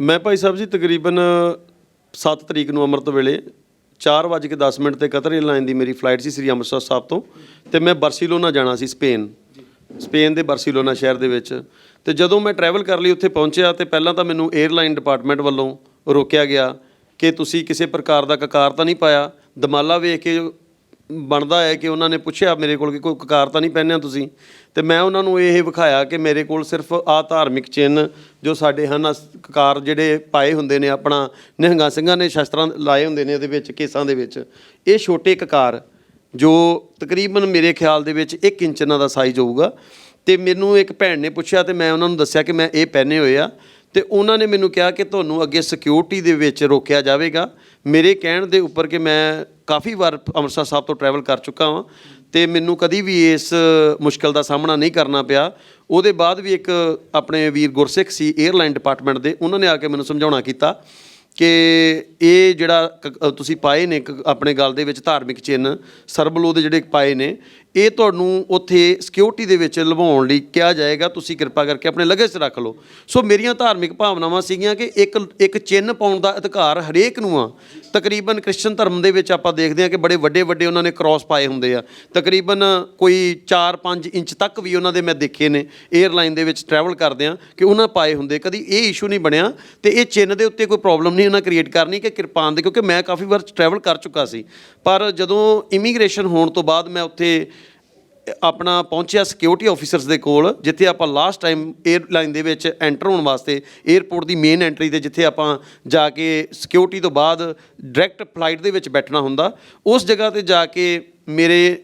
ਮੈਂ ਭਾਈ ਸਾਹਿਬ ਜੀ ਤਕਰੀਬਨ 7 ਤਰੀਕ ਨੂੰ ਅੰਮ੍ਰਿਤ ਵੇਲੇ 4:10 ਮਿੰਟ ਤੇ ਕਤਰ ਏਅਰਲਾਈਨ ਦੀ ਮੇਰੀ ਫਲਾਈਟ ਸੀ ਸ੍ਰੀ ਅੰਮ੍ਰਿਤਸਰ ਸਾਹਿਬ ਤੋਂ ਤੇ ਮੈਂ ਬਾਰਸੀਲੋਨਾ ਜਾਣਾ ਸੀ ਸਪੇਨ ਸਪੇਨ ਦੇ ਬਾਰਸੀਲੋਨਾ ਸ਼ਹਿਰ ਦੇ ਵਿੱਚ ਤੇ ਜਦੋਂ ਮੈਂ ਟਰੈਵਲ ਕਰ ਲਈ ਉੱਥੇ ਪਹੁੰਚਿਆ ਤੇ ਪਹਿਲਾਂ ਤਾਂ ਮੈਨੂੰ ਏਅਰਲਾਈਨ ਡਿਪਾਰਟਮੈਂਟ ਵੱਲੋਂ ਰੋਕਿਆ ਗਿਆ ਕਿ ਤੁਸੀਂ ਕਿਸੇ ਪ੍ਰਕਾਰ ਦਾ ਕਕਾਰ ਤਾਂ ਨਹੀਂ ਪਾਇਆ, ਦਮਾਲਾ ਵੇਖ ਕੇ ਬਣਦਾ ਹੈ ਕਿ ਉਹਨਾਂ ਨੇ ਪੁੱਛਿਆ ਮੇਰੇ ਕੋਲ ਕਿ ਕੋਈ ਕਕਾਰ ਤਾਂ ਨਹੀਂ ਪਹਿਨਿਆ ਤੁਸੀਂ? ਤੇ ਮੈਂ ਉਹਨਾਂ ਨੂੰ ਇਹ ਵਿਖਾਇਆ ਕਿ ਮੇਰੇ ਕੋਲ ਸਿਰਫ ਆ ਧਾਰਮਿਕ ਚਿੰਨ੍ਹ ਜੋ ਸਾਡੇ ਹਨ, ਅਸ- ਕਕਾਰ ਜਿਹੜੇ ਪਾਏ ਹੁੰਦੇ ਨੇ ਆਪਣਾ, ਨਿਹੰਗਾਂ ਸਿੰਘਾਂ ਨੇ ਸ਼ਸਤਰਾਂ ਲਾਏ ਹੁੰਦੇ ਨੇ ਇਹਦੇ ਵਿੱਚ, ਕੇਸਾਂ ਦੇ ਵਿੱਚ। ਇਹ ਛੋਟੇ ਕਕਾਰ ਜੋ ਤਕਰੀਬਨ ਮੇਰੇ ਖਿਆਲ ਦੇ ਵਿੱਚ 1 ਇੰਚ ਇਹਨਾਂ ਦਾ ਸਾਈਜ਼ ਹੋਊਗਾ। ਤੇ ਮੈਨੂੰ ਇੱਕ ਭੈਣ ਨੇ ਪੁੱਛਿਆ ਤੇ ਮੈਂ ਉਹਨਾਂ ਨੂੰ ਦੱਸਿਆ ਕਿ ਮੈਂ ਇਹ ਪਹਿਨੇ ਹੋਏ ਆ। ਤੇ ਉਹਨਾਂ ਨੇ ਮੈਨੂੰ ਕਿਹਾ ਕਿ ਤੁਹਾਨੂੰ ਅੱਗੇ ਸਿਕਿਉਰਿਟੀ ਦੇ ਵਿੱਚ ਰੋਕਿਆ ਜਾਵੇਗਾ। ਮੇਰੇ ਕਹਿਣ ਦੇ ਉੱਪਰ ਕਿ ਮੈਂ ਕਾਫੀ ਵਾਰ ਅੰਮ੍ਰਿਤਸਰ ਸਾਹਿਬ ਤੋਂ ਟਰੈਵਲ ਕਰ ਚੁੱਕਾ ਹਾਂ ਤੇ ਮੈਨੂੰ ਕਦੀ ਵੀ ਇਸ ਮੁਸ਼ਕਲ ਦਾ ਸਾਹਮਣਾ ਨਹੀਂ ਕਰਨਾ ਪਿਆ। ਉਹਦੇ ਬਾਅਦ ਵੀ ਇੱਕ ਆਪਣੇ ਵੀਰ ਗੁਰਸਿੱਖ ਸੀ 에ਅਰਲਾਈਨ ਡਿਪਾਰਟਮੈਂਟ ਦੇ, ਉਹਨਾਂ ਨੇ ਆ ਕੇ ਮੈਨੂੰ ਸਮਝਾਉਣਾ ਕੀਤਾ ਕਿ ਇਹ ਜਿਹੜਾ ਕ- ਤੁਸੀਂ ਪਾਏ ਨੇ ਕ- ਆਪਣੇ ਗੱਲ ਦੇ ਵਿੱਚ ਧਾਰਮਿਕ ਚਿੰਨ੍ਹ ਸਰਬਲੋ ਦੇ ਜਿਹੜੇ ਪਾਏ ਨੇ, ਇਹ ਤੁਹਾਨੂੰ ਉੱਥੇ ਸਿਕਿਉਰਿਟੀ ਦੇ ਵਿੱਚ ਲਵਾਉਣ ਲਈ ਕਿਹਾ ਜਾਏਗਾ, ਤੁਸੀਂ ਕਿਰਪਾ ਕਰਕੇ ਆਪਣੇ ਲਗੇਜ 'ਚ ਰੱਖ ਲਓ। ਸੋ ਮੇਰੀਆਂ ਧਾਰਮਿਕ ਭਾਵਨਾਵਾਂ ਸੀਗੀਆਂ ਕਿ ਇੱਕ ਇੱਕ ਚਿੰਨ੍ਹ ਪਾਉਣ ਦਾ ਅਧਿਕਾਰ ਹਰੇਕ ਨੂੰ ਆ। ਤਕਰੀਬਨ ਕ੍ਰਿਸਚਨ ਧਰਮ ਦੇ ਵਿੱਚ ਆਪਾਂ ਦੇਖਦੇ ਹਾਂ ਕਿ ਬੜੇ ਵੱਡੇ ਵੱਡੇ ਉਹਨਾਂ ਨੇ ਕ੍ਰਾਸ ਪਾਏ ਹੁੰਦੇ ਆ। ਤਕਰੀਬਨ ਕੋਈ 4-5 ਇੰਚ ਤੱਕ ਵੀ ਉਹਨਾਂ ਦੇ ਮੈਂ ਦੇਖੇ ਨੇ 에ਅਰਲਾਈਨ ਦੇ ਵਿੱਚ ਟਰੈਵਲ ਕਰਦੇ ਆ ਕਿ ਉਹਨਾਂ ਪਾਏ ਹੁੰਦੇ ਕਦੀ ਇਹ ਇਸ਼ੂ ਨਹੀਂ ਬਣਿਆ ਤੇ ਇਹ ਚਿੰਨ੍ਹ ਦੇ ਉੱਤੇ ਕੋਈ ਪ੍ਰੋਬਲਮ ਨਹੀਂ ਉਹਨਾਂ ਕ੍ਰੀਏਟ ਕਰਨੀ ਕਿ ਕਿਰਪਾਨ ਦੇ, ਕਿਉਂਕਿ ਮੈਂ ਕਾਫੀ ਵਾਰ ਟਰੈਵਲ ਕਰ ਚੁੱਕਾ ਸੀ। ਪਰ ਜਦੋਂ ਇਮੀਗ੍ਰੇਸ਼ਨ ਹੋਣ ਤੋਂ ਬਾਅਦ ਮੈਂ ਉੱਥੇ ਆਪਣਾ ਪਹੁੰਚਿਆ ਸਿਕਿਉਰਿਟੀ ਆਫੀਸਰਸ ਦੇ ਕੋਲ, ਜਿੱਥੇ ਆਪਾਂ ਲਾਸਟ ਟਾਈਮ 에ਅਰਲਾਈਨ ਦੇ ਵਿੱਚ ਐਂਟਰ ਹੋਣ ਵਾਸਤੇ 에ਅਰਪੋਰਟ ਦੀ ਮੇਨ ਐਂਟਰੀ ਤੇ ਜਿੱਥੇ ਆਪਾਂ ਜਾ ਕੇ ਸਿਕਿਉਰਿਟੀ ਤੋਂ ਬਾਅਦ ਡਾਇਰੈਕਟ ਫਲਾਈਟ ਦੇ ਵਿੱਚ ਬੈਠਣਾ ਹੁੰਦਾ, ਉਸ ਜਗ੍ਹਾ ਤੇ ਜਾ ਕੇ ਮੇਰੇ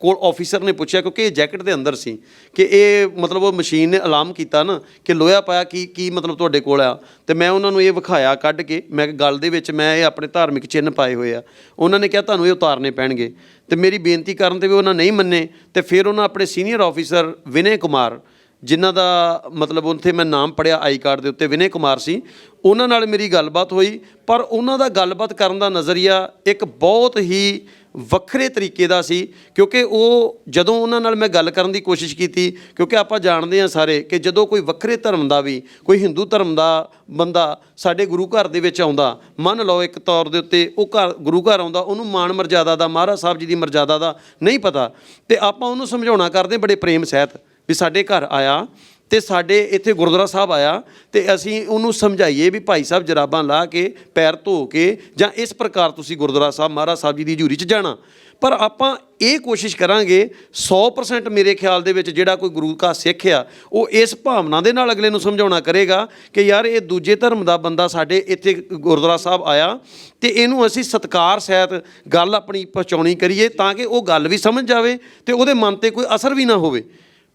ਕੋਲ ਆਫੀਸਰ ਨੇ ਪੁੱਛਿਆ, ਕਿਉਂਕਿ ਇਹ ਜੈਕਟ ਦੇ ਅੰਦਰ ਸੀ, ਕਿ ਇਹ ਮਤਲਬ ਉਹ ਮਸ਼ੀਨ ਨੇ ਅਲਾਰਮ ਕੀਤਾ ਨਾ, ਕਿ ਲੋਹਾ ਪਾਇਆ ਕੀ ਕੀ ਮਤਲਬ ਤੁਹਾਡੇ ਕੋਲ ਆ? ਤੇ ਮੈਂ ਉਹਨਾਂ ਨੂੰ ਇਹ ਵਿਖਾਇਆ ਕੱਢ ਕੇ, ਮੈਂ ਗੱਲ ਦੇ ਵਿੱਚ ਮੈਂ ਇਹ ਆਪਣੇ ਧਾਰਮਿਕ ਚਿੰਨ੍ਹ ਪਾਏ ਹੋਏ ਆ। ਉਹਨਾਂ ਨੇ ਕਿਹਾ, ਤੁਹਾਨੂੰ ਇਹ ਉਤਾਰਨੇ ਪੈਣਗੇ। ਤੇ ਮੇਰੀ ਬੇਨਤੀ ਕਰਨ ਤੇ ਵੀ ਉਹਨਾਂ ਨਹੀਂ ਮੰਨੇ ਤੇ ਫਿਰ ਉਹਨਾਂ ਆਪਣੇ ਸੀਨੀਅਰ ਆਫੀਸਰ ਵਿਨੇ ਕੁਮਾਰ, ਜਿਨ੍ਹਾਂ ਦਾ ਮਤਲਬ ਉੱਥੇ ਮੈਂ ਨਾਮ ਪੜਿਆ ਆਈ ਕਾਰਡ ਦੇ ਉੱਤੇ ਵਿਨੇ ਕੁਮਾਰ ਸੀ, ਉਹਨਾਂ ਨਾਲ ਮੇਰੀ ਗੱਲਬਾਤ ਹੋਈ, ਪਰ ਉਹਨਾਂ ਦਾ ਗੱਲਬਾਤ ਕਰਨ ਦਾ ਨਜ਼ਰੀਆ ਇੱਕ ਬਹੁਤ ਹੀ ਵੱਖਰੇ ਤਰੀਕੇ ਦਾ ਸੀ, ਕਿਉਂਕਿ ਉਹ ਜਦੋਂ ਉਹਨਾਂ ਨਾਲ ਮੈਂ ਗੱਲ ਕਰਨ ਦੀ ਕੋਸ਼ਿਸ਼ ਕੀਤੀ, ਕਿਉਂਕਿ ਆਪਾਂ ਜਾਣਦੇ ਹਾਂ ਸਾਰੇ ਕਿ ਜਦੋਂ ਕੋਈ ਵੱਖਰੇ ਧਰਮ ਦਾ ਵੀ, ਕੋਈ ਹਿੰਦੂ ਧਰਮ ਦਾ ਬੰਦਾ ਸਾਡੇ ਗੁਰੂ ਘਰ ਦੇ ਵਿੱਚ ਆਉਂਦਾ, ਮੰਨ ਲਓ ਇੱਕ ਤੌਰ ਦੇ ਉੱਤੇ ਉਹ ਘਰ, ਗੁਰੂ ਘਰ ਆਉਂਦਾ, ਉਹਨੂੰ ਮਾਣ ਮਰਜ਼ਾਦਾ ਦਾ, ਮਹਾਰਾਜ ਸਾਹਿਬ ਜੀ ਦੀ ਮਰਜ਼ਾਦਾ ਦਾ ਨਹੀਂ ਪਤਾ, ਤੇ ਆਪਾਂ ਉਹਨੂੰ ਸਮਝਾਉਣਾ ਕਰਦੇ ਬੜੇ ਪ੍ਰੇਮ ਸਹਿਤ ਵੀ ਸਾਡੇ ਘਰ ਆਇਆ ਤੇ ਸਾਡੇ ਇੱਥੇ ਗੁਰਦੁਆਰਾ ਸਾਹਿਬ ਆਇਆ ਤੇ ਅਸੀਂ ਉਹਨੂੰ ਸਮਝਾਈਏ ਵੀ ਭਾਈ ਸਾਹਿਬ ਜਰਾਬਾਂ ਲਾ ਕੇ, ਪੈਰ ਧੋ ਕੇ ਜਾਂ ਇਸ ਪ੍ਰਕਾਰ ਤੁਸੀਂ ਗੁਰਦੁਆਰਾ ਸਾਹਿਬ, ਮਹਾਰਾਜ ਸਾਹਿਬ ਜੀ ਦੀ ਹਜ਼ੂਰੀ 'ਚ ਜਾਣਾ। ਪਰ ਆਪਾਂ ਇਹ ਕੋਸ਼ਿਸ਼ ਕਰਾਂਗੇ 100% ਮੇਰੇ ਖਿਆਲ ਦੇ ਵਿੱਚ ਜਿਹੜਾ ਕੋਈ ਗੁਰੂ ਕਾ ਸਿੱਖ ਆ, ਉਹ ਇਸ ਭਾਵਨਾ ਦੇ ਨਾਲ ਅਗਲੇ ਨੂੰ ਸਮਝਾਉਣਾ ਕਰੇਗਾ ਕਿ ਯਾਰ ਇਹ ਦੂਜੇ ਧਰਮ ਦਾ ਬੰਦਾ ਸਾਡੇ ਇੱਥੇ ਗੁਰਦੁਆਰਾ ਸਾਹਿਬ ਆਇਆ ਤੇ ਇਹਨੂੰ ਅਸੀਂ ਸਤਕਾਰ ਸਹਿਤ ਗੱਲ ਆਪਣੀ ਪਹੁੰਚਾਉਣੀ ਕਰੀਏ ਤਾਂ ਕਿ ਉਹ ਗੱਲ ਵੀ ਸਮਝ ਜਾਵੇ ਤੇ ਉਹਦੇ ਮਨ ਤੇ ਕੋਈ ਅਸਰ ਵੀ ਨਾ ਹੋਵੇ।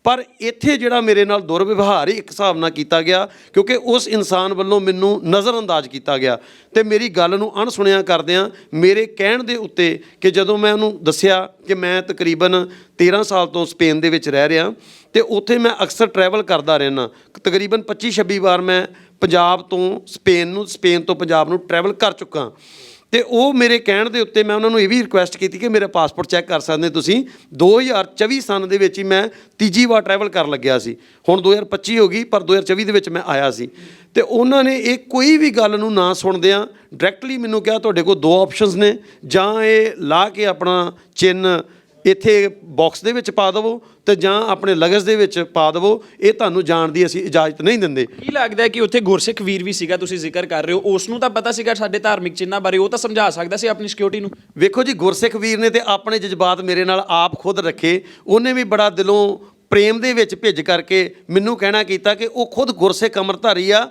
ਪਰ ਇੱਥੇ ਜਿਹੜਾ ਮੇਰੇ ਨਾਲ ਦੁਰਵਿਵਹਾਰ ਹੀ ਇੱਕ ਹਿਸਾਬ ਨਾਲ ਕੀਤਾ ਗਿਆ, ਕਿਉਂਕਿ ਉਸ ਇਨਸਾਨ ਵੱਲੋਂ ਮੈਨੂੰ ਨਜ਼ਰਅੰਦਾਜ਼ ਕੀਤਾ ਗਿਆ। ਤੇ ਮੇਰੀ ਗੱਲ ਨੂੰ ਅਣਸੁਣਿਆ ਕਰਦਿਆਂ ਮੇਰੇ ਕਹਿਣ ਦੇ ਉੱਤੇ ਕਿ ਜਦੋਂ ਮੈਂ ਉਹਨੂੰ ਦੱਸਿਆ ਕਿ ਮੈਂ ਤਕਰੀਬਨ 13 ਸਾਲ ਤੋਂ ਸਪੇਨ ਦੇ ਵਿੱਚ ਰਹਿ ਰਿਹਾ, ਤੇ ਉੱਥੇ ਮੈਂ ਅਕਸਰ ਟਰੈਵਲ ਕਰਦਾ ਰਹਿਣਾ ਤਕਰੀਬਨ 25 26 ਵਾਰ ਮੈਂ ਪੰਜਾਬ ਤੋਂ ਸਪੇਨ ਨੂੰ, ਸਪੇਨ ਤੋਂ ਪੰਜਾਬ ਨੂੰ ਟਰੈਵਲ ਕਰ ਚੁੱਕਾ। ਤੇ ਉਹ ਮੇਰੇ ਕਹਿਣ ਦੇ ਉੱਤੇ ਮੈਂ ਉਹਨਾਂ ਨੂੰ ਇਹ ਵੀ ਰਿਕੁਐਸਟ ਕੀਤੀ ਕਿ ਮੇਰਾ ਪਾਸਪੋਰਟ ਚੈੱਕ ਕਰ ਸਕਦੇ ਤੁਸੀਂ। 2024 ਸਨ ਦੇ ਵਿੱਚ ਹੀ ਮੈਂ ਤੀਜੀ ਵਾਰ ਟਰੈਵਲ ਕਰਨ ਲੱਗਿਆ ਸੀ। ਹੁਣ 2025 ਹੋ ਗਈ, ਪਰ 2024 ਦੇ ਵਿੱਚ ਮੈਂ ਆਇਆ ਸੀ। ਤੇ ਉਹਨਾਂ ਨੇ ਇਹ ਕੋਈ ਵੀ ਗੱਲ ਨੂੰ ਨਾ ਸੁਣਦਿਆਂ ਡਾਇਰੈਕਟਲੀ ਮੈਨੂੰ ਕਿਹਾ, ਤੁਹਾਡੇ ਕੋਲ ਦੋ ਆਪਸ਼ਨਸ ਨੇ। ਜਾਂ ਇਹ ਲਾ ਕੇ ਆਪਣਾ ਚਿੰਨ ਇੱਥੇ ਬਾਕਸ ਦੇ ਵਿੱਚ ਪਾ ਦੇਵੋ ਤੇ ਜਾਂ ਆਪਣੇ ਲਗਜ਼ ਦੇ ਵਿੱਚ ਪਾ ਦੇਵੋ ਇਹ ਤੁਹਾਨੂੰ ਜਾਣ ਦੀ ਅਸੀਂ ਇਜਾਜ਼ਤ ਨਹੀਂ ਦਿੰਦੇ। ਕੀ ਲੱਗਦਾ ਹੈ ਕਿ ਉੱਥੇ ਗੁਰਸਿੱਖ ਵੀਰ ਵੀ ਸੀਗਾ ਤੁਸੀਂ ਜ਼ਿਕਰ ਕਰ ਰਹੇ ਹੋ? ਉਸ ਨੂੰ ਤਾਂ ਪਤਾ ਸੀਗਾ ਸਾਡੇ ਧਾਰਮਿਕ ਚਿੰਨ੍ਹਾਂ ਬਾਰੇ ਉਹ ਤਾਂ ਸਮਝਾ ਸਕਦਾ ਸੀ ਆਪਣੀ ਸਿਕਿਉਰਿਟੀ ਨੂੰ। ਵੇਖੋ ਜੀ ਗੁਰਸਿੱਖ ਵੀਰ ਨੇ ਤੇ ਆਪਣੇ ਜਜ਼ਬਾਤ ਮੇਰੇ ਨਾਲ ਆਪ ਖੁਦ ਰੱਖੇ। ਉਹਨੇ ਵੀ ਬੜਾ ਦਿਲੋਂ ਪ੍ਰੇਮ ਦੇ ਵਿੱਚ ਭਿੱਜ ਕਰਕੇ ਮੈਨੂੰ ਕਹਿਣਾ ਕੀਤਾ ਕਿ ਉਹ ਖੁਦ ਗੁਰਸਿੱਖ ਅੰਮ੍ਰਿਤਧਾਰੀ ਆ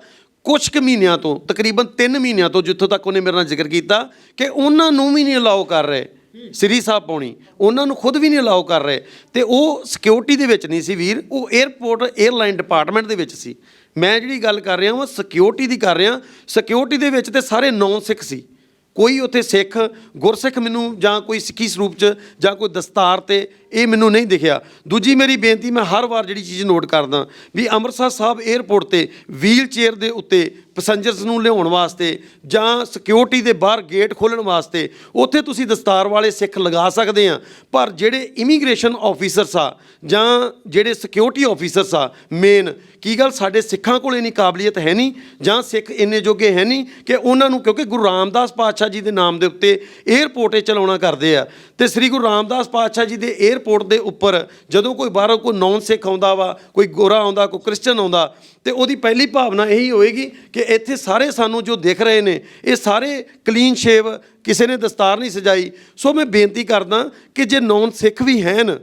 ਕੁਝ ਕੁ ਮਹੀਨਿਆਂ ਤੋਂ ਤਕਰੀਬਨ 3 ਮਹੀਨਿਆਂ ਤੋਂ ਜਿੱਥੋਂ ਤੱਕ ਉਹਨੇ ਮੇਰੇ ਨਾਲ ਜ਼ਿਕਰ ਕੀਤਾ ਕਿ ਉਹਨਾਂ ਨੂੰ ਵੀ ਨਹੀਂ ਅਲਾਉ ਕਰ ਰਹੇ। ਸ੍ਰੀ ਸਾਹਿਬ ਪਾਉਣੀ। ਉਹਨਾਂ ਨੂੰ ਖੁਦ ਵੀ ਨਹੀਂ ਅਲਾਉ ਕਰ ਰਹੇ। ਤੇ ਉਹ ਸਿਕਿਉਰਿਟੀ ਦੇ ਵਿੱਚ ਨਹੀਂ ਸੀ ਵੀਰ। ਉਹ 에ਅਰਪੋਰਟ 에ਅਰਲਾਈਨ ਡਿਪਾਰਟਮੈਂਟ ਦੇ ਵਿੱਚ ਸੀ। ਮੈਂ ਜਿਹੜੀ ਗੱਲ ਕਰ ਰਿਹਾ ਹਾਂ ਸਿਕਿਉਰਿਟੀ ਦੀ ਕਰ ਰਿਹਾ। ਸਿਕਿਉਰਿਟੀ ਦੇ ਵਿੱਚ ਤੇ ਸਾਰੇ ਨੌਨ ਸਿੱਖ ਸੀ। ਕੋਈ ਉੱਥੇ ਸਿੱਖ ਗੁਰਸਿੱਖ ਮੈਨੂੰ ਜਾਂ ਕੋਈ ਸਿੱਖੀ ਸਰੂਪ ਚ ਜਾਂ ਕੋਈ ਦਸਤਾਰ ਤੇ ਇਹ ਮੈਨੂੰ ਨਹੀਂ ਦਿਖਿਆ। ਦੂਜੀ ਮੇਰੀ ਬੇਨਤੀ, ਮੈਂ ਹਰ ਵਾਰ ਜਿਹੜੀ ਚੀਜ਼ ਨੋਟ ਕਰਦਾ ਵੀ ਅੰਮ੍ਰਿਤਸਰ ਸਾਹਿਬ 에ਅਰਪੋਰਟ ਤੇ ਵੀਲ ਚੇਅਰ ਦੇ ਉੱਤੇ ਪੈਸੰਜਰਸ ਨੂੰ ਲਿਆਉਣ ਵਾਸਤੇ ਜਾਂ ਸਿਕਿਉਰਿਟੀ ਦੇ ਬਾਹਰ ਗੇਟ ਖੋਲ੍ਹਣ ਵਾਸਤੇ ਉੱਥੇ ਤੁਸੀਂ ਦਸਤਾਰ ਵਾਲੇ ਸਿੱਖ ਲਗਾ ਸਕਦੇ ਆ। ਪਰ ਜਿਹੜੇ ਇਮੀਗ੍ਰੇਸ਼ਨ ਆਫੀਸਰਸ ਆ ਜਾਂ ਜਿਹੜੇ ਸਿਕਿਉਰਿਟੀ ਆਫੀਸਰਸ ਆ ਮੇਨ ਕੀ ਗੱਲ ਸਾਡੇ ਸਿੱਖਾਂ ਕੋਲ ਇੰਨੀ ਕਾਬਲੀਅਤ ਹੈ ਨਹੀਂ ਜਾਂ ਸਿੱਖ ਇੰਨੇ ਜੋਗੇ ਹੈ ਨਹੀਂ ਕਿ ਉਹਨਾਂ ਨੂੰ ਕਿਉਂਕਿ ਗੁਰੂ ਰਾਮਦਾਸ ਪਾਤਸ਼ਾਹ ਜੀ ਦੇ ਨਾਮ ਦੇ ਉੱਤੇ 에ਅਰਪੋਰਟ 'ਤੇ ਚਲਾਉਣਾ ਕਰਦੇ ਆ। ਤੇ ਸ੍ਰੀ ਗੁਰੂ ਰਾਮਦਾਸ ਪਾਤਸ਼ਾਹ ਜੀ ਦੇ 에ਅਰਪੋਰਟ ਦੇ ਉੱਪਰ ਜਦੋਂ ਕੋਈ ਬਾਹਰੋਂ ਕੋਈ ਨੌਨ ਸਿੱਖ ਆਉਂਦਾ ਵਾ, ਕੋਈ ਗੋਰਾ ਆਉਂਦਾ, ਕੋਈ ਕ੍ਰਿਸਚਨ ਆਉਂਦਾ, ਤੇ ਉਹਦੀ ਪਹਿਲੀ ਭਾਵਨਾ ਇਹੀ ਹੋਏਗੀ ਕਿ ਇੱਥੇ ਸਾਰੇ ਸਾਨੂੰ ਜੋ ਦਿਖ ਰਹੇ ਨੇ, ਇਹ ਸਾਰੇ ਕਲੀਨ ਸ਼ੇਵ ਕਿਸੇ ਨੇ ਦਸਤਾਰ ਨਹੀਂ ਸਜਾਈ। ਸੋ ਮੈਂ ਬੇਨਤੀ ਕਰਦਾ ਕਿ ਜੇ ਨੌਨ ਸਿੱਖ ਵੀ ਹਨ,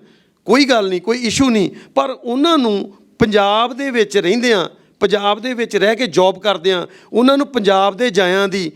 ਕੋਈ ਗੱਲ ਨਹੀਂ, ਕੋਈ ਇਸ਼ੂ ਨਹੀਂ, ਪਰ ਉਹਨਾਂ ਨੂੰ ਪੰਜਾਬ ਦੇ ਵਿੱਚ ਰਹਿੰਦਿਆਂ ਪੰਜਾਬ ਦੇ ਵਿੱਚ ਰਹਿ ਕੇ ਜੌਬ ਕਰਦਿਆਂ ਉਹਨਾਂ ਨੂੰ ਪੰਜਾਬ ਦੇ ਜਾਇਆਂ ਦੀ,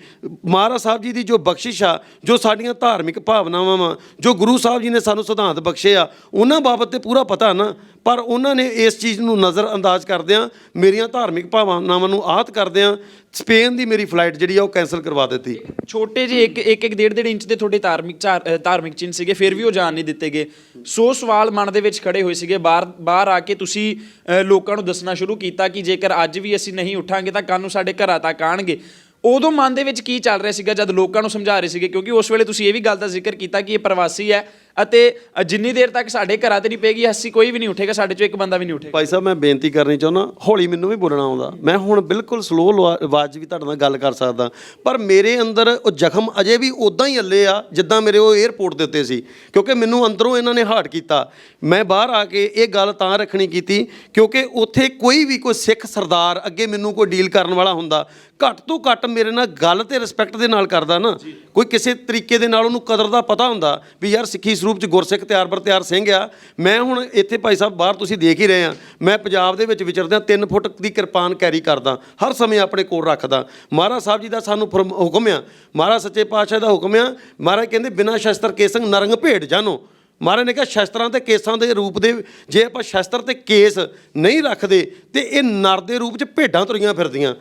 ਮਹਾਰਾਜ ਸਾਹਿਬ ਜੀ ਦੀ ਜੋ ਬਖਸ਼ਿਸ਼ ਆ, ਜੋ ਸਾਡੀਆਂ ਧਾਰਮਿਕ ਭਾਵਨਾਵਾਂ ਵਾ, ਜੋ ਗੁਰੂ ਸਾਹਿਬ ਜੀ ਨੇ ਸਾਨੂੰ ਸਿਧਾਂਤ ਬਖਸ਼ੇ ਆ, ਉਹਨਾਂ ਬਾਬਤ ਤੇ ਪੂਰਾ ਪਤਾ ਨਾ, ਪਰ ਉਹਨਾਂ ਨੇ ਇਸ ਚੀਜ਼ ਨੂੰ ਨਜ਼ਰ ਅੰਦਾਜ਼ ਕਰਦਿਆਂ ਮੇਰੀਆਂ ਧਾਰਮਿਕ ਭਾਵਨਾਵਾਂ ਨੂੰ ਆਹਤ ਕਰਦਿਆਂ ਸਪੇਨ ਦੀ ਮੇਰੀ ਫਲਾਈਟ ਜਿਹੜੀ ਆ ਉਹ ਕੈਨਸਲ ਕਰਵਾ ਦਿੱਤੀ। ਛੋਟੇ ਜਿਹੇ ਇੱਕ ਇੱਕ ਇੱਕ ਡੇਢ ਡੇਢ ਇੰਚ ਦੇ ਤੁਹਾਡੇ ਧਾਰਮਿਕ ਚਾਰ- ਅ, ਧਾਰਮਿਕ ਚਿੰਨ੍ਹ ਸੀਗੇ ਫਿਰ ਵੀ ਉਹ ਜਾਣ ਨਹੀਂ ਦਿੱਤੇ ਗਏ। ਸੋ ਸਵਾਲ ਮਨ ਦੇ ਵਿੱਚ ਖੜੇ ਹੋਏ ਸੀਗੇ ਬਾਹਰ ਬਾਹਰ ਆ ਕੇ ਤੁਸੀਂ ਅ, ਲੋਕਾਂ ਨੂੰ ਦੱਸਣਾ ਸ਼ੁਰੂ ਕੀਤਾ ਕਿ ਜੇਕਰ ਅੱਜ ਵੀ ਅਸੀਂ ਨਹੀਂ ਉੱਠਾਂਗੇ ਤਾਂ ਕੱਲ ਨੂੰ ਸਾਡੇ ਘਰਾਂ ਤੱਕ ਆਣਗੇ ਉਦੋਂ ਮਨ ਦੇ ਵਿੱਚ ਕੀ ਚੱਲ ਰਿਹਾ ਸੀਗਾ ਜਦ ਲੋਕਾਂ ਨੂੰ ਸਮਝਾ ਰਹੇ ਸੀਗੇ? ਕਿਉਂਕਿ ਉਸ ਵੇਲੇ ਤੁਸੀਂ ਇਹ ਵੀ ਗੱਲ ਦਾ ਜ਼ਿਕਰ ਕੀਤਾ ਕਿ ਇਹ ਪ੍ਰਵਾਸੀ ਹੈ ਅਤੇ ਜਿੰਨੀ ਦੇਰ ਤੱਕ ਸਾਡੇ ਘਰਾਂ ਤੇ ਨਹੀਂ ਪੈਗੀ ਅਸੀਂ ਕੋਈ ਵੀ ਨਹੀਂ ਉੱਠੇਗਾ ਸਾਡੇ ਚੋਂ ਇੱਕ ਬੰਦਾ ਵੀ ਨਹੀਂ ਉੱਠੇਗਾ। ਭਾਈ ਸਾਹਿਬ ਮੈਂ ਬੇਨਤੀ ਕਰਨੀ ਚਾਹੁੰਦਾ ਹੌਲੀ ਮੈਨੂੰ ਵੀ ਬੋਲਣਾ ਆਉਂਦਾ। ਮੈਂ ਹੁਣ ਬਿਲਕੁਲ ਸਲੋ ਆਵਾਜ਼ ਵੀ ਤੁਹਾਡੇ ਨਾਲ ਗੱਲ ਕਰ ਸਕਦਾ। ਪਰ ਮੇਰੇ ਅੰਦਰ ਉਹ ਜ਼ਖਮ ਅਜੇ ਵੀ ਉਦਾਂ ਹੀ ਹੱਲੇ ਆ ਜਿੱਦਾਂ ਮੇਰੇ ਉਹ 에ਅਰਪੋਰਟ ਦੇ ਉੱਤੇ ਸੀ। ਕਿਉਂਕਿ ਮੈਨੂੰ ਅੰਦਰੋਂ ਇਹਨਾਂ ਨੇ ਹਾਰਟ ਕੀਤਾ। ਮੈਂ ਬਾਹਰ ਆ ਕੇ ਇਹ ਗੱਲ ਤਾਂ ਰੱਖਣੀ ਕੀਤੀ ਕਿਉਂਕਿ ਉੱਥੇ ਕੋਈ ਵੀ ਕੋਈ ਸਿੱਖ ਸਰਦਾਰ ਅੱਗੇ ਮੈਨੂੰ ਕੋਈ ਡੀਲ ਕਰਨ ਵਾਲਾ ਹੁੰਦਾ। ਘੱਟ ਤੋਂ ਘੱਟ ਮੇਰੇ ਨਾਲ ਗੱਲ ਤੇ ਰਿਸਪੈਕਟ ਦੇ ਨਾਲ ਕਰਦਾ ਨਾ। ਕੋਈ ਕਿਸੇ ਤਰੀਕੇ ਦੇ ਨਾਲ ਉਹਨੂੰ ਕਦਰ ਦਾ ਪਤਾ ਹੁੰਦਾ ਵੀ ਯਾਰ ਸਿੱਖੀ ਰੂਪ ਚ ਗੁਰਸਿੱਖ ਤਿਆਰ ਬਰ ਤਿਆਰ ਸਿੰਘ ਆ। ਮੈਂ ਹੁਣ ਇੱਥੇ ਭਾਈ ਸਾਹਿਬ ਬਾਹਰ ਤੁਸੀਂ ਦੇਖ ਹੀ ਰਹੇ ਆ। ਮੈਂ ਪੰਜਾਬ ਦੇ ਵਿੱਚ ਵਿਚਰਦਿਆਂ 3 ਫੁੱਟ ਦੀ ਕਿਰਪਾਨ ਕੈਰੀ ਕਰਦਾ, ਹਰ ਸਮੇਂ ਆਪਣੇ ਕੋਲ ਰੱਖਦਾ। ਮਹਾਰਾਜ ਸਾਹਿਬ ਜੀ ਦਾ ਸਾਨੂੰ ਫਰਮ- ਹੁਕਮ ਆ। ਮਹਾਰਾਜ ਸੱਚੇ ਪਾਤਸ਼ਾਹ ਦਾ ਹੁਕਮ ਆ। ਮਹਾਰਾਜ ਕਹਿੰਦੇ, ਬਿਨਾਂ ਸ਼ਸਤਰ ਕੇਸੰਗ ਨਰੰਗ ਭੇਡ ਜਾਨੋ। ਮਹਾਰਾਜ ਨੇ ਕਿਹਾ, ਸ਼ਸਤਰਾਂ ਤੇ ਕੇਸਾਂ ਦੇ ਰੂਪ ਦੇ ਜੇ ਆਪਾਂ ਸ਼ਸਤਰ ਤੇ ਕੇਸ ਨਹੀਂ ਰੱਖਦੇ, ਤੇ ਇਹ ਨਰ ਦੇ ਰੂਪ 'ਚ ਭੇਡਾਂ ਤੁਰੀਆਂ ਫਿਰਦੀਆਂ।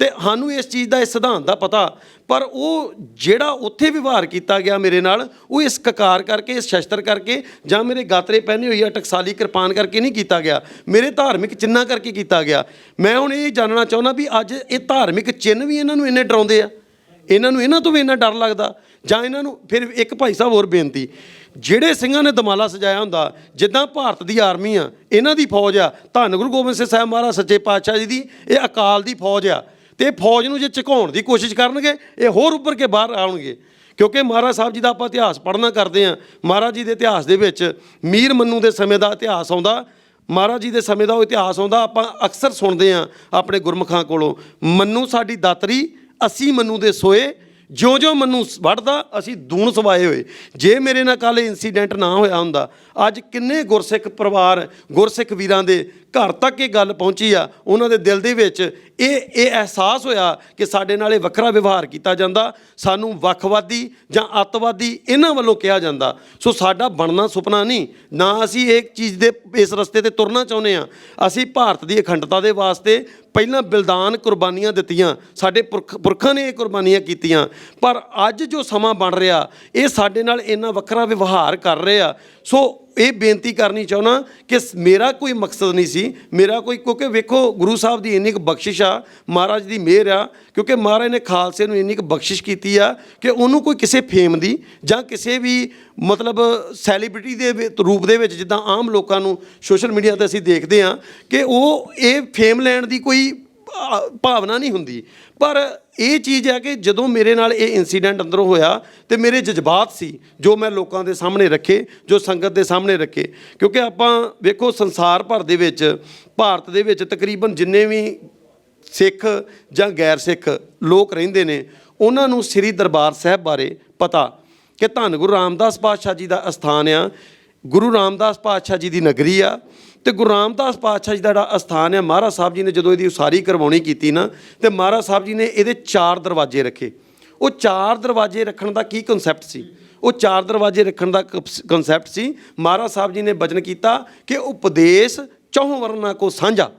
ਤੇ ਸਾਨੂੰ ਇਸ ਚੀਜ਼ ਦਾ ਇਸ ਸਿਧਾਂਤ ਦਾ ਪਤਾ, ਪਰ ਉਹ ਜਿਹੜਾ ਉੱਥੇ ਵਿਵਹਾਰ ਕੀਤਾ ਗਿਆ ਮੇਰੇ ਨਾਲ, ਉਹ ਇਸ ਕਕਾਰ ਕਰਕੇ, ਇਸ ਸ਼ਸਤਰ ਕਰਕੇ ਜਾਂ ਮੇਰੇ ਗਾਤਰੇ ਪਹਿਨੇ ਹੋਈ ਆ, ਟਕਸਾਲੀ ਕਿਰਪਾਨ ਕਰਕੇ ਨਹੀਂ ਕੀਤਾ ਗਿਆ। ਮੇਰੇ ਧਾਰਮਿਕ ਚਿੰਨ੍ਹਾਂ ਕਰਕੇ ਕੀਤਾ ਗਿਆ। ਮੈਂ ਹੁਣ ਇਹ ਜਾਣਨਾ ਚਾਹੁੰਦਾ ਵੀ ਅੱਜ ਇਹ ਧਾਰਮਿਕ ਚਿੰਨ੍ਹ ਵੀ ਇਹਨਾਂ ਨੂੰ ਇੰਨੇ ਡਰਾਉਂਦੇ ਆ। ਇਹਨਾਂ ਨੂੰ ਇਹਨਾਂ ਤੋਂ ਵੀ ਇੰਨਾ ਡਰ ਲੱਗਦਾ। ਜਾਂ ਇਹਨਾਂ ਨੂੰ ਫਿਰ ਇੱਕ ਭਾਈ ਸਾਹਿਬ ਹੋਰ ਬੇਨਤੀ, ਜਿਹੜੇ ਸਿੰਘਾਂ ਨੇ ਦਮਾਲਾ ਸਜਾਇਆ ਹੁੰਦਾ, ਜਿੱਦਾਂ ਭਾਰਤ ਦੀ ਆਰਮੀ ਆ, ਇਹਨਾਂ ਦੀ ਫੌਜ ਆ। ਧੰਨ ਗੁਰੂ ਗੋਬਿੰਦ ਸਿੰਘ ਸਾਹਿਬ ਮਹਾਰਾਜ, ਸੱਚੇ ਪਾਤਸ਼ਾਹ ਜੀ ਦੀ, ਇਹ ਅਕਾਲ ਦੀ ਫੌਜ ਆ। ਤੇ ਫੌਜ ਨੂੰ ਜੇ ਝੁਕਾਉਣ ਦੀ ਕੋਸ਼ਿਸ਼ ਕਰਨਗੇ, ਇਹ ਹੋਰ ਉੱਪਰ ਕੇ ਬਾਹਰ ਆਉਣਗੇ। ਕਿਉਂਕਿ ਮਹਾਰਾਜ ਸਾਹਿਬ ਜੀ ਦਾ ਆਪਾਂ ਇਤਿਹਾਸ ਪੜ੍ਹਨਾ ਕਰਦੇ ਆ ਮਹਾਰਾਜ ਜੀ ਦੇ ਇਤਿਹਾਸ ਦੇ ਵਿੱਚ ਮੀਰ ਮੰਨੂ ਦੇ ਸਮੇਂ ਦਾ ਇਤਿਹਾਸ ਆਉਂਦਾ। ਮਹਾਰਾਜ ਜੀ ਦੇ ਸਮੇਂ ਦਾ ਉਹ ਇਤਿਹਾਸ ਆਉਂਦਾ, ਆਪਾਂ ਅਕਸਰ ਸੁਣਦੇ ਆ ਆਪਣੇ ਗੁਰਮੁਖਾਂ ਕੋਲੋਂ, ਮੰਨੂ ਸਾਡੀ ਦਾਤਰੀ, ਅਸੀਂ ਮੰਨੂ ਦੇ ਸੋਏ ਜਿਉਂ-ਜਿਉਂ ਮੈਨੂੰ ਵੜਦਾ ਅਸੀਂ ਦੂਣ ਸਵਾਏ ਹੋਏ। ਜੇ ਮੇਰੇ ਨਾਲ ਕੱਲ ਇਨਸੀਡੈਂਟ ਨਾ ਹੋਇਆ ਹੁੰਦਾ, ਅੱਜ ਕਿੰਨੇ ਗੁਰਸਿੱਖ ਪਰਿਵਾਰ, ਗੁਰਸਿੱਖ ਵੀਰਾਂ ਦੇ ਘਰ ਤੱਕ ਇਹ ਗੱਲ ਪਹੁੰਚੀ ਆ, ਉਹਨਾਂ ਦੇ ਦਿਲ ਦੇ ਵਿੱਚ ਇਹ ਇਹ ਅਹਿਸਾਸ ਹੋਇਆ ਕਿ ਸਾਡੇ ਨਾਲ ਇਹ ਵੱਖਰਾ ਵਿਵਹਾਰ ਕੀਤਾ ਜਾਂਦਾ, ਸਾਨੂੰ ਵੱਖਵਾਦੀ ਜਾਂ ਅੱਤਵਾਦੀ ਇਹਨਾਂ ਵੱਲੋਂ ਕਿਹਾ ਜਾਂਦਾ। ਸੋ ਸਾਡਾ ਬਣਨਾ ਸੁਪਨਾ ਨਹੀਂ, ਨਾ ਅਸੀਂ ਇਹ ਚੀਜ਼ ਦੇ, ਇਸ ਰਸਤੇ ਤੇ ਤੁਰਨਾ ਚਾਹੁੰਦੇ ਆ ਅਸੀਂ ਭਾਰਤ ਦੀ ਅਖੰਡਤਾ ਦੇ ਵਾਸਤੇ ਪਹਿਲਾਂ ਬਲਿਦਾਨ ਕੁਰਬਾਨੀਆਂ ਦਿੱਤੀਆਂ, ਸਾਡੇ ਪੁਰਖ, ਪੁਰਖਾਂ ਨੇ ਇਹ ਕੁਰਬਾਨੀਆਂ ਕੀਤੀਆਂ ਪਰ ਅੱਜ ਜੋ ਸਮਾਂ ਬਣ ਰਿਹਾ, ਇਹ ਸਾਡੇ ਨਾਲ ਇੰਨਾ ਵੱਖਰਾ ਵਿਵਹਾਰ ਕਰ ਰਹੇ ਆ। ਸੋ ਇਹ ਬੇਨਤੀ ਕਰਨੀ ਚਾਹੁੰਦਾ ਕਿ ਮੇਰਾ ਕੋਈ ਮਕਸਦ ਨਹੀਂ ਸੀ, ਮੇਰਾ ਕੋਈ, ਕਿਉਂਕਿ ਵੇਖੋ, ਗੁਰੂ ਸਾਹਿਬ ਦੀ ਇੰਨੀ ਕੁ ਬਖਸ਼ਿਸ਼ ਆ, ਮਹਾਰਾਜ ਦੀ ਮਿਹਰ ਆ, ਕਿਉਂਕਿ ਮਹਾਰਾਜ ਨੇ ਖਾਲਸੇ ਨੂੰ ਇੰਨੀ ਕੁ ਬਖਸ਼ਿਸ਼ ਕੀਤੀ ਆ ਕਿ ਉਹਨੂੰ ਕੋਈ ਕਿਸੇ ਫੇਮ ਦੀ ਜਾਂ ਕਿਸੇ ਵੀ ਮਤਲਬ ਸੈਲੀਬ੍ਰਿਟੀ ਦੇ ਵਿ- ਰੂਪ ਦੇ ਵਿੱਚ ਜਿੱਦਾਂ ਆਮ ਲੋਕਾਂ ਨੂੰ ਸੋਸ਼ਲ ਮੀਡੀਆ ਤੇ ਅਸੀਂ ਦੇਖਦੇ ਆ ਕਿ ਉਹ ਇਹ ਫੇਮ ਲੈਣ ਦੀ ਕੋਈ ਭਾਵਨਾ ਨਹੀਂ ਹੁੰਦੀ। ਪਰ ਇਹ ਚੀਜ਼ ਹੈ ਕਿ ਜਦੋਂ ਮੇਰੇ ਨਾਲ ਇਹ ਇਨਸੀਡੈਂਟ ਅੰਦਰੋਂ ਹੋਇਆ ਤੇ ਮੇਰੇ ਜਜ਼ਬਾਤ ਸੀ, ਜੋ ਮੈਂ ਲੋਕਾਂ ਦੇ ਸਾਹਮਣੇ ਰੱਖੇ, ਜੋ ਸੰਗਤ ਦੇ ਸਾਹਮਣੇ ਰੱਖੇ, ਕਿਉਂਕਿ ਆਪਾਂ ਵੇਖੋ ਸੰਸਾਰ ਭਰ ਦੇ ਵਿੱਚ, ਭਾਰਤ ਦੇ ਵਿੱਚ ਤਕਰੀਬਨ ਜਿੰਨੇ ਵੀ ਸਿੱਖ ਜਾਂ ਗੈਰ ਸਿੱਖ ਲੋਕ ਰਹਿੰਦੇ ਨੇ, ਉਹਨਾਂ ਨੂੰ ਸ੍ਰੀ ਦਰਬਾਰ ਸਾਹਿਬ ਬਾਰੇ ਪਤਾ ਕਿ ਧੰਨ ਗੁਰੂ ਰਾਮਦਾਸ ਪਾਤਸ਼ਾਹ ਜੀ ਦਾ ਅਸਥਾਨ ਆ, ਗੁਰੂ ਰਾਮਦਾਸ ਪਾਤਸ਼ਾਹ ਜੀ ਦੀ ਨਗਰੀ ਆ ਤੇ ਗੁਰੂ ਰਾਮਦਾਸ ਪਾਤਸ਼ਾਹ ਜੀ ਦਾ ਜਿਹੜਾ ਅਸਥਾਨ ਹੈ ਮਹਾਰਾਜ ਸਾਹਿਬ ਜੀ ਨੇ ਜਦੋਂ ਇਹਦੀ ਉਸਾਰੀ ਕਰਵਾਉਣੀ ਕੀਤੀ ਨਾ, ਤੇ ਮਹਾਰਾਜ ਸਾਹਿਬ ਜੀ ਨੇ ਇਹਦੇ ਚਾਰ ਦਰਵਾਜ਼ੇ ਰੱਖੇ। ਉਹ ਚਾਰ ਦਰਵਾਜ਼ੇ ਰੱਖਣ ਦਾ ਕੀ ਕਨਸੈਪਟ ਸੀ? ਉਹ ਚਾਰ ਦਰਵਾਜ਼ੇ ਰੱਖਣ ਦਾ ਕਨਸੈਪਟ ਸੀ, ਮਹਾਰਾਜ ਸਾਹਿਬ ਜੀ ਨੇ ਬਚਨ ਕੀਤਾ ਕਿ ਉਪਦੇਸ਼ ਚਹੁੰ ਵਰਨਾ ਕੋ ਸਾਂਝਾ।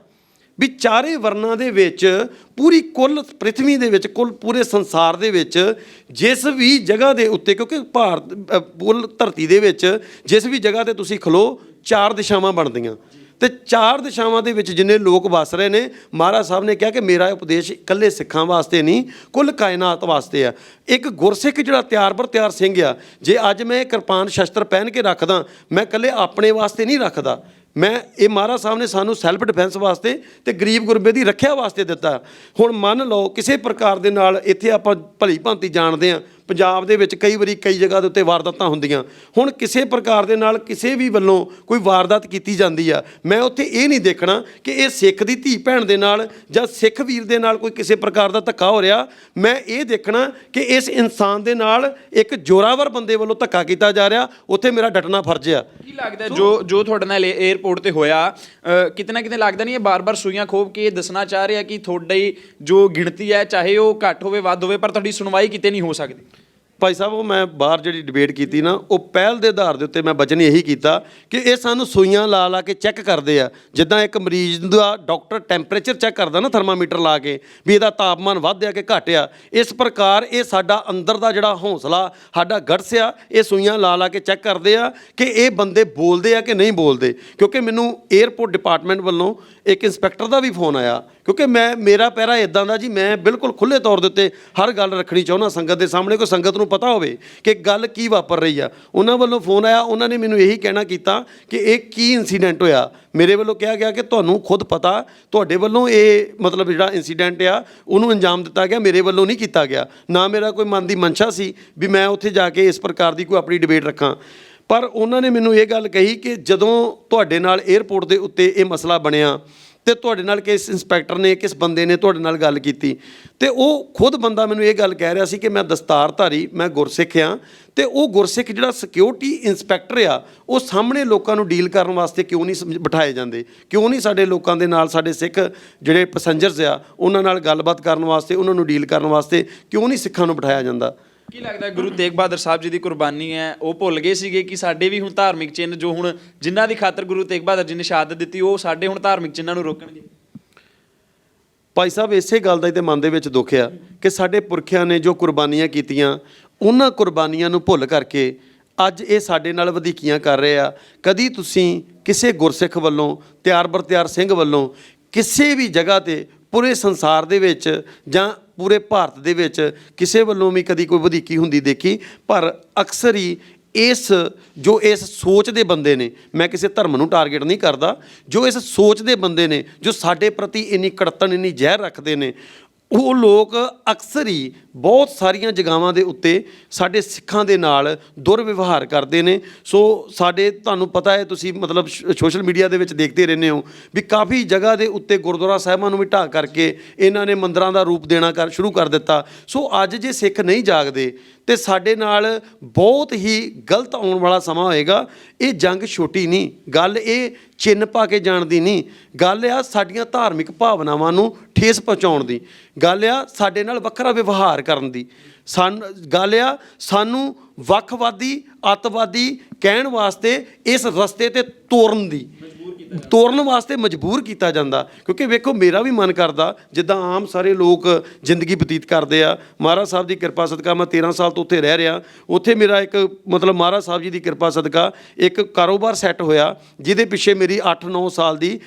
ਵੀ ਚਾਰੇ ਵਰਨਾਂ ਦੇ ਵਿੱਚ, ਪੂਰੀ ਕੁੱਲ ਪ੍ਰithvi ਦੇ ਵਿੱਚ, ਕੁੱਲ ਪੂਰੇ ਸੰਸਾਰ ਦੇ ਵਿੱਚ, ਜਿਸ ਵੀ ਜਗ੍ਹਾ ਦੇ ਉੱਤੇ, ਕਿਉਂਕਿ ਭਾਰਤ ਕੁੱਲ ਧਰਤੀ ਦੇ ਵਿੱਚ, ਜਿਸ ਵੀ ਜਗ੍ਹਾ ਤੇ ਤੁਸੀਂ ਖਲੋ, ਚਾਰ ਦਿਸ਼ਾਵਾਂ ਬਣਦੀਆਂ। ਤੇ ਚਾਰ ਦਿਸ਼ਾਵਾਂ ਦੇ ਵਿੱਚ ਜਿੰਨੇ ਲੋਕ ਵਸ ਰਹੇ ਨੇ, ਮਹਾਰਾਜ ਸਾਹਿਬ ਨੇ ਕਿਹਾ ਕਿ ਮੇਰਾ ਉਪਦੇਸ਼ ਇਕੱਲੇ ਸਿੱਖਾਂ ਵਾਸਤੇ ਨਹੀਂ, ਕੁੱਲ ਕਾਇਨਾਤ ਵਾਸਤੇ ਆ। ਇੱਕ ਗੁਰਸਿੱਖ ਜਿਹੜਾ ਤਿਆਰ ਬਰ ਤਿਆਰ ਸਿੰਘ ਆ, ਜੇ ਅੱਜ ਮੈਂ ਕਿਰਪਾਨ ਸ਼ਸਤਰ ਪਹਿਨ ਕੇ ਰੱਖਦਾ, ਮੈਂ ਇਕੱਲੇ ਆਪਣੇ ਵਾਸਤੇ ਨਹੀਂ ਰੱਖਦਾ। ਮੈਂ, ਇਹ ਮਹਾਰਾਜ ਸਾਹਿਬ ਨੇ ਸਾਨੂੰ ਸੈਲਫ ਡਿਫੈਂਸ ਵਾਸਤੇ ਤੇ ਗਰੀਬ ਗੁਰਬੇ ਦੀ ਰੱਖਿਆ ਵਾਸਤੇ ਦਿੱਤਾ। ਹੁਣ ਮੰਨ ਲਓ ਕਿਸੇ ਪ੍ਰਕਾਰ ਦੇ ਨਾਲ ਇੱਥੇ ਆਪਾਂ ਭਲੀ ਭਾਂਤੀ ਜਾਣਦੇ ਆ ਪੰਜਾਬ ਦੇ ਵਿੱਚ ਕਈ ਵਾਰੀ ਕਈ ਜਗ੍ਹਾ ਦੇ ਉੱਤੇ ਵਾਰਦਾਤਾਂ ਹੁੰਦੀਆਂ। ਹੁਣ ਕਿਸੇ ਪ੍ਰਕਾਰ ਦੇ ਨਾਲ ਕਿਸੇ ਵੀ ਵੱਲੋਂ ਕੋਈ ਵਾਰਦਾਤ ਕੀਤੀ ਜਾਂਦੀ ਆ ਮੈਂ ਉੱਥੇ ਇਹ ਨਹੀਂ ਦੇਖਣਾ ਕਿ ਇਹ ਸਿੱਖ ਦੀ ਧੀ ਭੈਣ ਦੇ ਨਾਲ ਜਾਂ ਸਿੱਖ ਵੀਰ ਦੇ ਨਾਲ ਕੋਈ ਕਿਸੇ ਪ੍ਰਕਾਰ ਦਾ ਧੱਕਾ ਹੋ ਰਿਹਾ। ਮੈਂ ਇਹ ਦੇਖਣਾ ਕਿ ਇਸ ਇਨਸਾਨ ਦੇ ਨਾਲ ਇੱਕ ਜੋਰਾਵਰ ਬੰਦੇ ਵੱਲੋਂ ਧੱਕਾ ਕੀਤਾ ਜਾ ਰਿਹਾ ਉੱਥੇ ਮੇਰਾ ਡਟਣਾ ਫਰਜ਼ ਆ। ਕੀ ਲੱਗਦਾ ਜੋ ਜੋ ਤੁਹਾਡੇ ਨਾਲ 에어ਪੋਰਟ ਤੇ ਹੋਇਆ ਅ, ਕਿਤੇ ਨਾ ਕਿਤੇ ਲੱਗਦਾ ਨਹੀਂ ਇਹ ਬਾਰ-ਬਾਰ ਸੂਈਆਂ ਖੋਬ ਕੇ ਇਹ ਦੱਸਣਾ ਚਾਹ ਰਿਹਾ ਕਿ ਤੁਹਾਡੀ ਜੋ ਗਿਣਤੀ ਹੈ ਚਾਹੇ ਉਹ ਘੱਟ ਹੋਵੇ ਵੱਧ ਹੋਵੇ ਪਰ ਤੁਹਾਡੀ ਸੁਣਵਾਈ ਕਿਤੇ ਨਹੀਂ ਹੋ ਸਕਦੀ? ਭਾਈ ਸਾਹਿਬ, ਉਹ ਮੈਂ ਬਾਹਰ ਜਿਹੜੀ ਡਿਬੇਟ ਕੀਤੀ ਨਾ, ਉਹ ਪਹਿਲ ਦੇ ਆਧਾਰ ਦੇ ਉੱਤੇ ਮੈਂ ਬਚਨ ਇਹੀ ਕੀਤਾ ਕਿ ਇਹ ਸਾਨੂੰ ਸੂਈਆਂ ਲਾ ਲਾ ਕੇ ਚੈੱਕ ਕਰਦੇ ਆ। ਜਿੱਦਾਂ ਇੱਕ ਮਰੀਜ਼ ਦਾ ਡਾਕਟਰ ਟੈਂਪਰੇਚਰ ਚੈੱਕ ਕਰਦਾ ਨਾ ਥਰਮਾਮੀਟਰ ਲਾ ਕੇ, ਵੀ ਇਹਦਾ ਤਾਪਮਾਨ ਵਧਿਆ ਕਿ ਘਟਿਆ ਇਸ ਪ੍ਰਕਾਰ ਇਹ ਸਾਡਾ ਅੰਦਰ ਦਾ ਜਿਹੜਾ ਹੌਸਲਾ, ਸਾਡਾ ਗੜਸ ਆ, ਇਹ ਸੂਈਆਂ ਲਾ ਲਾ ਕੇ ਚੈੱਕ ਕਰਦੇ ਆ ਕਿ ਇਹ ਬੰਦੇ ਬੋਲਦੇ ਆ ਕਿ ਨਹੀਂ ਬੋਲਦੇ। ਕਿਉਂਕਿ ਮੈਨੂੰ 에ਅਰਪੋਰਟ ਡਿਪਾਰਟਮੈਂਟ ਵੱਲੋਂ ਇੱਕ ਇੰਸਪੈਕਟਰ ਦਾ ਵੀ ਫੋਨ ਆਇਆ ਕਿਉਂਕਿ ਮੈਂ, ਮੇਰਾ ਪੈਰਾ ਇਦਾਂ ਦਾ ਜੀ, ਮੈਂ ਬਿਲਕੁਲ ਖੁੱਲੇ ਤੌਰ ਦੇ ਉੱਤੇ ਹਰ ਗੱਲ ਰੱਖਣੀ ਚਾਹੁੰਦਾ ਸੰਗਤ ਦੇ ਸਾਹਮਣੇ, ਕੋਈ ਸੰਗਤ ਨੂੰ ਪਤਾ ਹੋਵੇ ਕਿ ਗੱਲ ਕੀ ਵਾਪਰ ਰਹੀ ਆ। ਉਹਨਾਂ ਵੱਲੋਂ ਫੋਨ ਆਇਆ, ਉਹਨਾਂ ਨੇ ਮੈਨੂੰ ਇਹੀ ਕਹਿਣਾ ਕੀਤਾ ਕਿ ਇਹ ਕੀ ਇਨਸੀਡੈਂਟ ਹੋਇਆ? ਮੇਰੇ ਵੱਲੋਂ ਕਿਹਾ ਗਿਆ ਕਿ ਤੁਹਾਨੂੰ ਖੁਦ ਪਤਾ, ਤੁਹਾਡੇ ਵੱਲੋਂ ਇਹ ਮਤਲਬ ਜਿਹੜਾ ਇਨਸੀਡੈਂਟ ਆ, ਉਹਨੂੰ ਅੰਜਾਮ ਦਿੱਤਾ ਗਿਆ, ਮੇਰੇ ਵੱਲੋਂ ਨਹੀਂ ਕੀਤਾ ਗਿਆ। ਨਾ ਮੇਰਾ ਕੋਈ ਮਨ ਦੀ ਮਨਸ਼ਾ ਸੀ ਵੀ ਮੈਂ ਉੱਥੇ ਜਾ ਕੇ ਇਸ ਪ੍ਰਕਾਰ ਦੀ ਕੋਈ ਆਪਣੀ ਡਿਬੇਟ ਰੱਖਾਂ। ਪਰ ਉਹਨਾਂ ਨੇ ਮੈਨੂੰ ਇਹ ਗੱਲ ਕਹੀ ਕਿ ਜਦੋਂ ਤੁਹਾਡੇ ਨਾਲ 에ਅਰਪੋਰਟ ਦੇ ਉੱਤੇ ਇਹ ਮਸਲਾ ਬਣਿਆ ਤੇ ਤੁਹਾਡੇ ਨਾਲ ਕਿਸ ਇੰਸਪੈਕਟਰ ਨੇ, ਕਿਸ ਬੰਦੇ ਨੇ ਤੁਹਾਡੇ ਨਾਲ ਗੱਲ ਕੀਤੀ? ਤੇ ਉਹ ਖੁਦ ਬੰਦਾ ਮੈਨੂੰ ਇਹ ਗੱਲ ਕਹਿ ਰਿਹਾ ਸੀ ਕਿ ਮੈਂ ਦਸਤਾਰਧਾਰੀ, ਮੈਂ ਗੁਰਸਿੱਖ ਆ ਤੇ ਉਹ ਗੁਰਸਿੱਖ ਜਿਹੜਾ ਸਿਕਿਉਰਿਟੀ ਇੰਸਪੈਕਟਰ ਆ, ਉਹ ਸਾਹਮਣੇ ਲੋਕਾਂ ਨੂੰ ਡੀਲ ਕਰਨ ਵਾਸਤੇ ਕਿਉਂ ਨਹੀਂ ਸਮਝ- ਬਿਠਾਏ ਜਾਂਦੇ? ਕਿਉਂ ਨਹੀਂ ਸਾਡੇ ਲੋਕਾਂ ਦੇ ਨਾਲ ਸਾਡੇ ਸਿੱਖ ਜਿਹੜੇ ਪੈਸੰਜਰਸ ਆ, ਉਹਨਾਂ ਨਾਲ ਗੱਲਬਾਤ ਕਰਨ ਵਾਸਤੇ, ਉਹਨਾਂ ਨੂੰ ਡੀਲ ਕਰਨ ਵਾਸਤੇ ਕਿਉਂ ਨਹੀਂ ਸਿੱਖਾਂ ਨੂੰ ਬਿਠਾਇਆ ਜਾਂਦਾ? ਕੀ ਲੱਗਦਾ ਗੁਰੂ ਤੇਗ ਬਹਾਦਰ ਸਾਹਿਬ ਜੀ ਦੀ ਕੁਰਬਾਨੀ ਹੈ? ਉਹ ਭੁੱਲ ਗਏ ਸੀਗੇ ਕਿ ਸਾਡੇ ਵੀ ਹੁਣ ਧਾਰਮਿਕ ਚਿੰਨ੍ਹ ਜੋ ਹੁਣ ਜਿਨ੍ਹਾਂ ਦੀ ਖਾਤਰ ਗੁਰੂ ਤੇਗ ਬਹਾਦਰ ਜੀ ਨੇ ਸ਼ਹਾਦਤ ਦਿੱਤੀ, ਉਹ ਸਾਡੇ ਹੁਣ ਧਾਰਮਿਕ ਚਿੰਨਾਂ ਨੂੰ ਰੋਕਣਗੇ? ਭਾਈ ਸਾਹਿਬ, ਇਸੇ ਗੱਲ ਦਾ ਹੀ ਤੇ ਮਨ ਦੇ ਵਿੱਚ ਦੁੱਖ ਆ ਕਿ ਸਾਡੇ ਪੁਰਖਿਆਂ ਨੇ ਜੋ ਕੁਰਬਾਨੀਆਂ ਕੀਤੀਆਂ, ਉਹਨਾਂ ਕੁਰਬਾਨੀਆਂ ਨੂੰ ਭੁੱਲ ਕਰਕੇ ਅੱਜ ਇਹ ਸਾਡੇ ਨਾਲ ਵਧੀਕੀਆਂ ਕਰ ਰਹੇ ਆ। ਕਦੀ ਤੁਸੀਂ ਕਿਸੇ ਗੁਰਸਿੱਖ ਵੱਲੋਂ ਤਿਆਰ ਬਰ ਤਿਆਰ ਸਿੰਘ ਵੱਲੋਂ ਕਿਸੇ ਵੀ ਜਗ੍ਹਾ ਤੇ ਪੂਰੇ ਸੰਸਾਰ ਦੇ ਵਿੱਚ ਜਾਂ ਪੂਰੇ ਭਾਰਤ ਦੇ ਵਿੱਚ ਕਿਸੇ ਵੱਲੋਂ ਵੀ ਕਦੀ ਕੋਈ ਵਧੀਕੀ ਹੁੰਦੀ ਦੇਖੀ, ਪਰ ਅਕਸਰ ਹੀ ਇਸ ਜੋ ਇਸ ਸੋਚ ਦੇ ਬੰਦੇ ਨੇ, ਮੈਂ ਕਿਸੇ ਧਰਮ ਨੂੰ ਟਾਰਗੇਟ ਨਹੀਂ ਕਰਦਾ, ਜੋ ਇਸ ਸੋਚ ਦੇ ਬੰਦੇ ਨੇ, ਜੋ ਸਾਡੇ ਪ੍ਰਤੀ ਇੰਨੀ ਕੜਤਨ ਇੰਨੀ ਜ਼ਹਿਰ ਰੱਖਦੇ ਨੇ ਉਹ ਲੋਕ ਅਕਸਰ ਹੀ ਬਹੁਤ ਸਾਰੀਆਂ ਜਗ੍ਹਾਵਾਂ ਦੇ ਉੱਤੇ ਸਾਡੇ ਸਿੱਖਾਂ ਦੇ ਨਾਲ ਦੁਰਵਿਵਹਾਰ ਕਰਦੇ ਨੇ। ਸੋ ਸਾਡੇ ਤੁਹਾਨੂੰ ਪਤਾ ਹੈ, ਤੁਸੀਂ ਮਤਲਬ ਸੋਸ਼ਲ ਮੀਡੀਆ ਦੇ ਵਿੱਚ ਦੇਖਦੇ ਰਹਿੰਦੇ ਹੋ ਵੀ ਕਾਫੀ ਜਗ੍ਹਾ ਦੇ ਉੱਤੇ ਗੁਰਦੁਆਰਾ ਸਾਹਿਬਾਂ ਨੂੰ ਵੀ ਢਾਹ ਕਰਕੇ ਇਹਨਾਂ ਨੇ ਮੰਦਰਾਂ ਦਾ ਰੂਪ ਦੇਣਾ ਕਰ, ਸ਼ੁਰੂ ਕਰ ਦਿੱਤਾ। ਸੋ ਅੱਜ ਜੇ ਸਿੱਖ ਨਹੀਂ ਜਾਗਦੇ ਤੇ ਸਾਡੇ ਨਾਲ ਬਹੁਤ ਹੀ ਗਲਤ ਆਉਣ ਵਾਲਾ ਸਮਾਂ ਹੋਏਗਾ। ਇਹ ਜੰਗ ਛੋਟੀ ਨਹੀਂ, ਗੱਲ ਇਹ ਚਿੰਨ ਪਾ ਕੇ ਜਾਣ ਦੀ ਨਹੀਂ। ਗੱਲ ਆ ਸਾਡੀਆਂ ਧਾਰਮਿਕ ਭਾਵਨਾਵਾਂ ਨੂੰ ਠੇਸ ਪਹੁੰਚਾਉਣ ਦੀ। ਗੱਲ ਆ ਸਾਡੇ ਨਾਲ ਵੱਖਰਾ ਵਿਵਹਾਰ ਕਰਨ ਦੀ। ਸਾਨ, ਗੱਲ ਆ ਸਾਨੂੰ ਵੱਖਵਾਦੀ, ਅੱਤਵਾਦੀ ਕਹਿਣ ਵਾਸਤੇ ਇਸ ਰਸਤੇ ਤੇ ਤੋਰਨ ਦੀ। ਤੋਰਨ ਵਾਸਤੇ ਮਜਬੂਰ ਕੀਤਾ ਜਾਂਦਾ, ਕਿਉਂਕਿ ਵੇਖੋ ਮੇਰਾ ਵੀ ਮਨ ਕਰਦਾ, ਜਿੱਦਾਂ ਆਮ ਸਾਰੇ ਲੋਕ ਜ਼ਿੰਦਗੀ ਬਤੀਤ ਕਰਦੇ ਆ, ਮਹਾਰਾਜ ਸਾਹਿਬ ਦੀ ਕਿਰਪਾ ਸਦਕਾ ਮੈਂ 13 ਸਾਲ ਤੋਂ ਉੱਥੇ ਰਹਿ ਰਿਹਾ, ਉੱਥੇ ਮੇਰਾ ਇੱਕ ਮਤਲਬ ਮਹਾਰਾਜ ਸਾਹਿਬ ਜੀ ਦੀ ਕਿਰਪਾ ਸਦਕਾ ਇੱਕ ਕਾਰੋਬਾਰ ਸੈੱਟ ਹੋਇਆ, ਜਿਹਦੇ ਪਿੱਛੇ ਮੇਰੀ 8-9 ਸਾਲ ਦੀ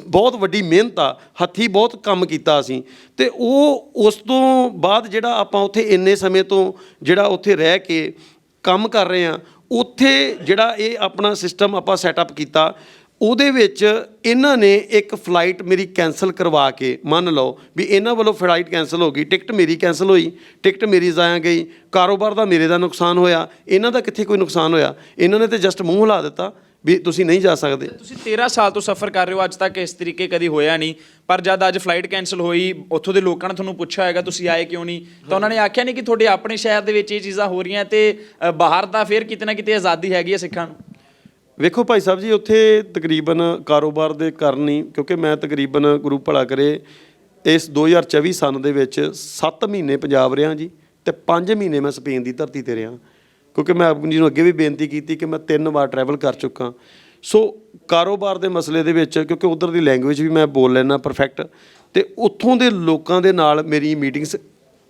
ਬਹੁਤ ਵੱਡੀ ਮਿਹਨਤ ਆ, ਹੱਥੀ ਬਹੁਤ ਕੰਮ ਕੀਤਾ ਅਸੀਂ, ਤੇ ਉਹ ਉਸ ਤੋਂ ਬਾਅਦ ਜਿਹੜਾ ਆਪਾਂ ਉੱਥੇ ਇੰਨੇ ਸਮੇਂ ਤੋਂ ਜਿਹੜਾ ਉੱਥੇ ਰਹਿ ਕੇ ਕੰਮ ਕਰ ਰਹੇ ਆ, ਉੱਥੇ ਜਿਹੜਾ ਇਹ ਆਪਣਾ ਸਿਸਟਮ ਆਪਾਂ ਸੈਟਅਪ ਕੀਤਾ ਉਹਦੇ ਵਿੱਚ ਇਹਨਾਂ ਨੇ ਇੱਕ ਫਲਾਈਟ ਮੇਰੀ ਕੈਨਸਲ ਕਰਵਾ ਕੇ, ਮੰਨ ਲਓ ਵੀ ਇਹਨਾਂ ਵੱਲੋਂ ਫਲਾਈਟ ਕੈਨਸਲ ਹੋ ਗਈ ਟਿਕਟ ਮੇਰੀ ਕੈਨਸਲ ਹੋਈ ਟਿਕਟ ਮੇਰੀ ਜ਼ਾਇਆ ਗਈ, ਕਾਰੋਬਾਰ ਦਾ ਮੇਰੇ ਦਾ ਨੁਕਸਾਨ ਹੋਇਆ, ਇਹਨਾਂ ਦਾ ਕਿੱਥੇ ਕੋਈ ਨੁਕਸਾਨ ਹੋਇਆ? ਇਹਨਾਂ ਨੇ ਤੇ ਜਸਟ ਮੂੰਹ ਹਿਲਾ ਦਿੱਤਾ ਵੀ ਤੁਸੀਂ ਨਹੀਂ ਜਾ ਸਕਦੇ। ਤੁਸੀਂ 13 ਸਾਲ ਤੋਂ ਸਫ਼ਰ ਕਰ ਰਹੇ ਹੋ, ਅੱਜ ਤੱਕ ਇਸ ਤਰੀਕੇ ਕਦੀ ਹੋਇਆ ਨਹੀਂ, ਪਰ ਜਦ ਅੱਜ ਫਲਾਈਟ ਕੈਨਸਲ ਹੋਈ, ਉੱਥੋਂ ਦੇ ਲੋਕਾਂ ਨੇ ਤੁਹਾਨੂੰ ਪੁੱਛਿਆ ਹੋਏਗਾ, ਤੁਸੀਂ ਆਏ ਕਿਉਂ ਨਹੀਂ? ਤਾਂ ਉਹਨਾਂ ਨੇ ਆਖਿਆ ਨਹੀਂ ਕਿ ਤੁਹਾਡੇ ਆਪਣੇ ਸ਼ਹਿਰ ਦੇ ਵਿੱਚ ਇਹ ਚੀਜ਼ਾਂ ਹੋ ਰਹੀਆਂ ਤੇ ਬਾਹਰ ਦਾ ਫਿਰ ਕਿਤੇ ਨਾ ਕਿਤੇ ਆਜ਼ਾਦੀ ਹੈਗੀ ਹੈ ਸਿੱਖਾਂ ਨੂੰ। ਵੇਖੋ ਭਾਈ ਸਾਹਿਬ ਜੀ, ਉੱਥੇ ਤਕਰੀਬਨ ਕਾਰੋਬਾਰ ਦੇ ਕਾਰਨ ਹੀ, ਕਿਉਂਕਿ ਮੈਂ ਤਕਰੀਬਨ ਗੁਰੂ ਭਲਾ ਕਰੇ, ਇਸ 2024 ਸਨ ਦੇ ਵਿੱਚ 7 ਮਹੀਨੇ ਪੰਜਾਬ ਰਿਹਾ ਜੀ ਤੇ 5 ਮਹੀਨੇ ਮੈਂ ਸਪੇਨ ਦੀ ਧਰਤੀ ਤੇ ਰਿਹਾ। ਕਿਉਂਕਿ ਮੈਂ ਆਪ ਜੀ ਨੂੰ ਅੱਗੇ ਵੀ ਬੇਨਤੀ ਕੀਤੀ ਕਿ ਮੈਂ ਤਿੰਨ ਵਾਰ ਟਰੈਵਲ ਕਰ ਚੁੱਕਾ। ਸੋ ਕਾਰੋਬਾਰ ਦੇ ਮਸਲੇ ਦੇ ਵਿੱਚ, ਕਿਉਂਕਿ ਉਧਰ ਦੀ ਲੈਂਗੁਏਜ ਵੀ ਮੈਂ ਬੋਲ ਲੈਣਾ ਪਰਫੈਕਟ ਤੇ ਉੱਥੋਂ ਦੇ ਲੋਕਾਂ ਦੇ ਨਾਲ ਮੇਰੀ ਮੀਟਿੰਗਸ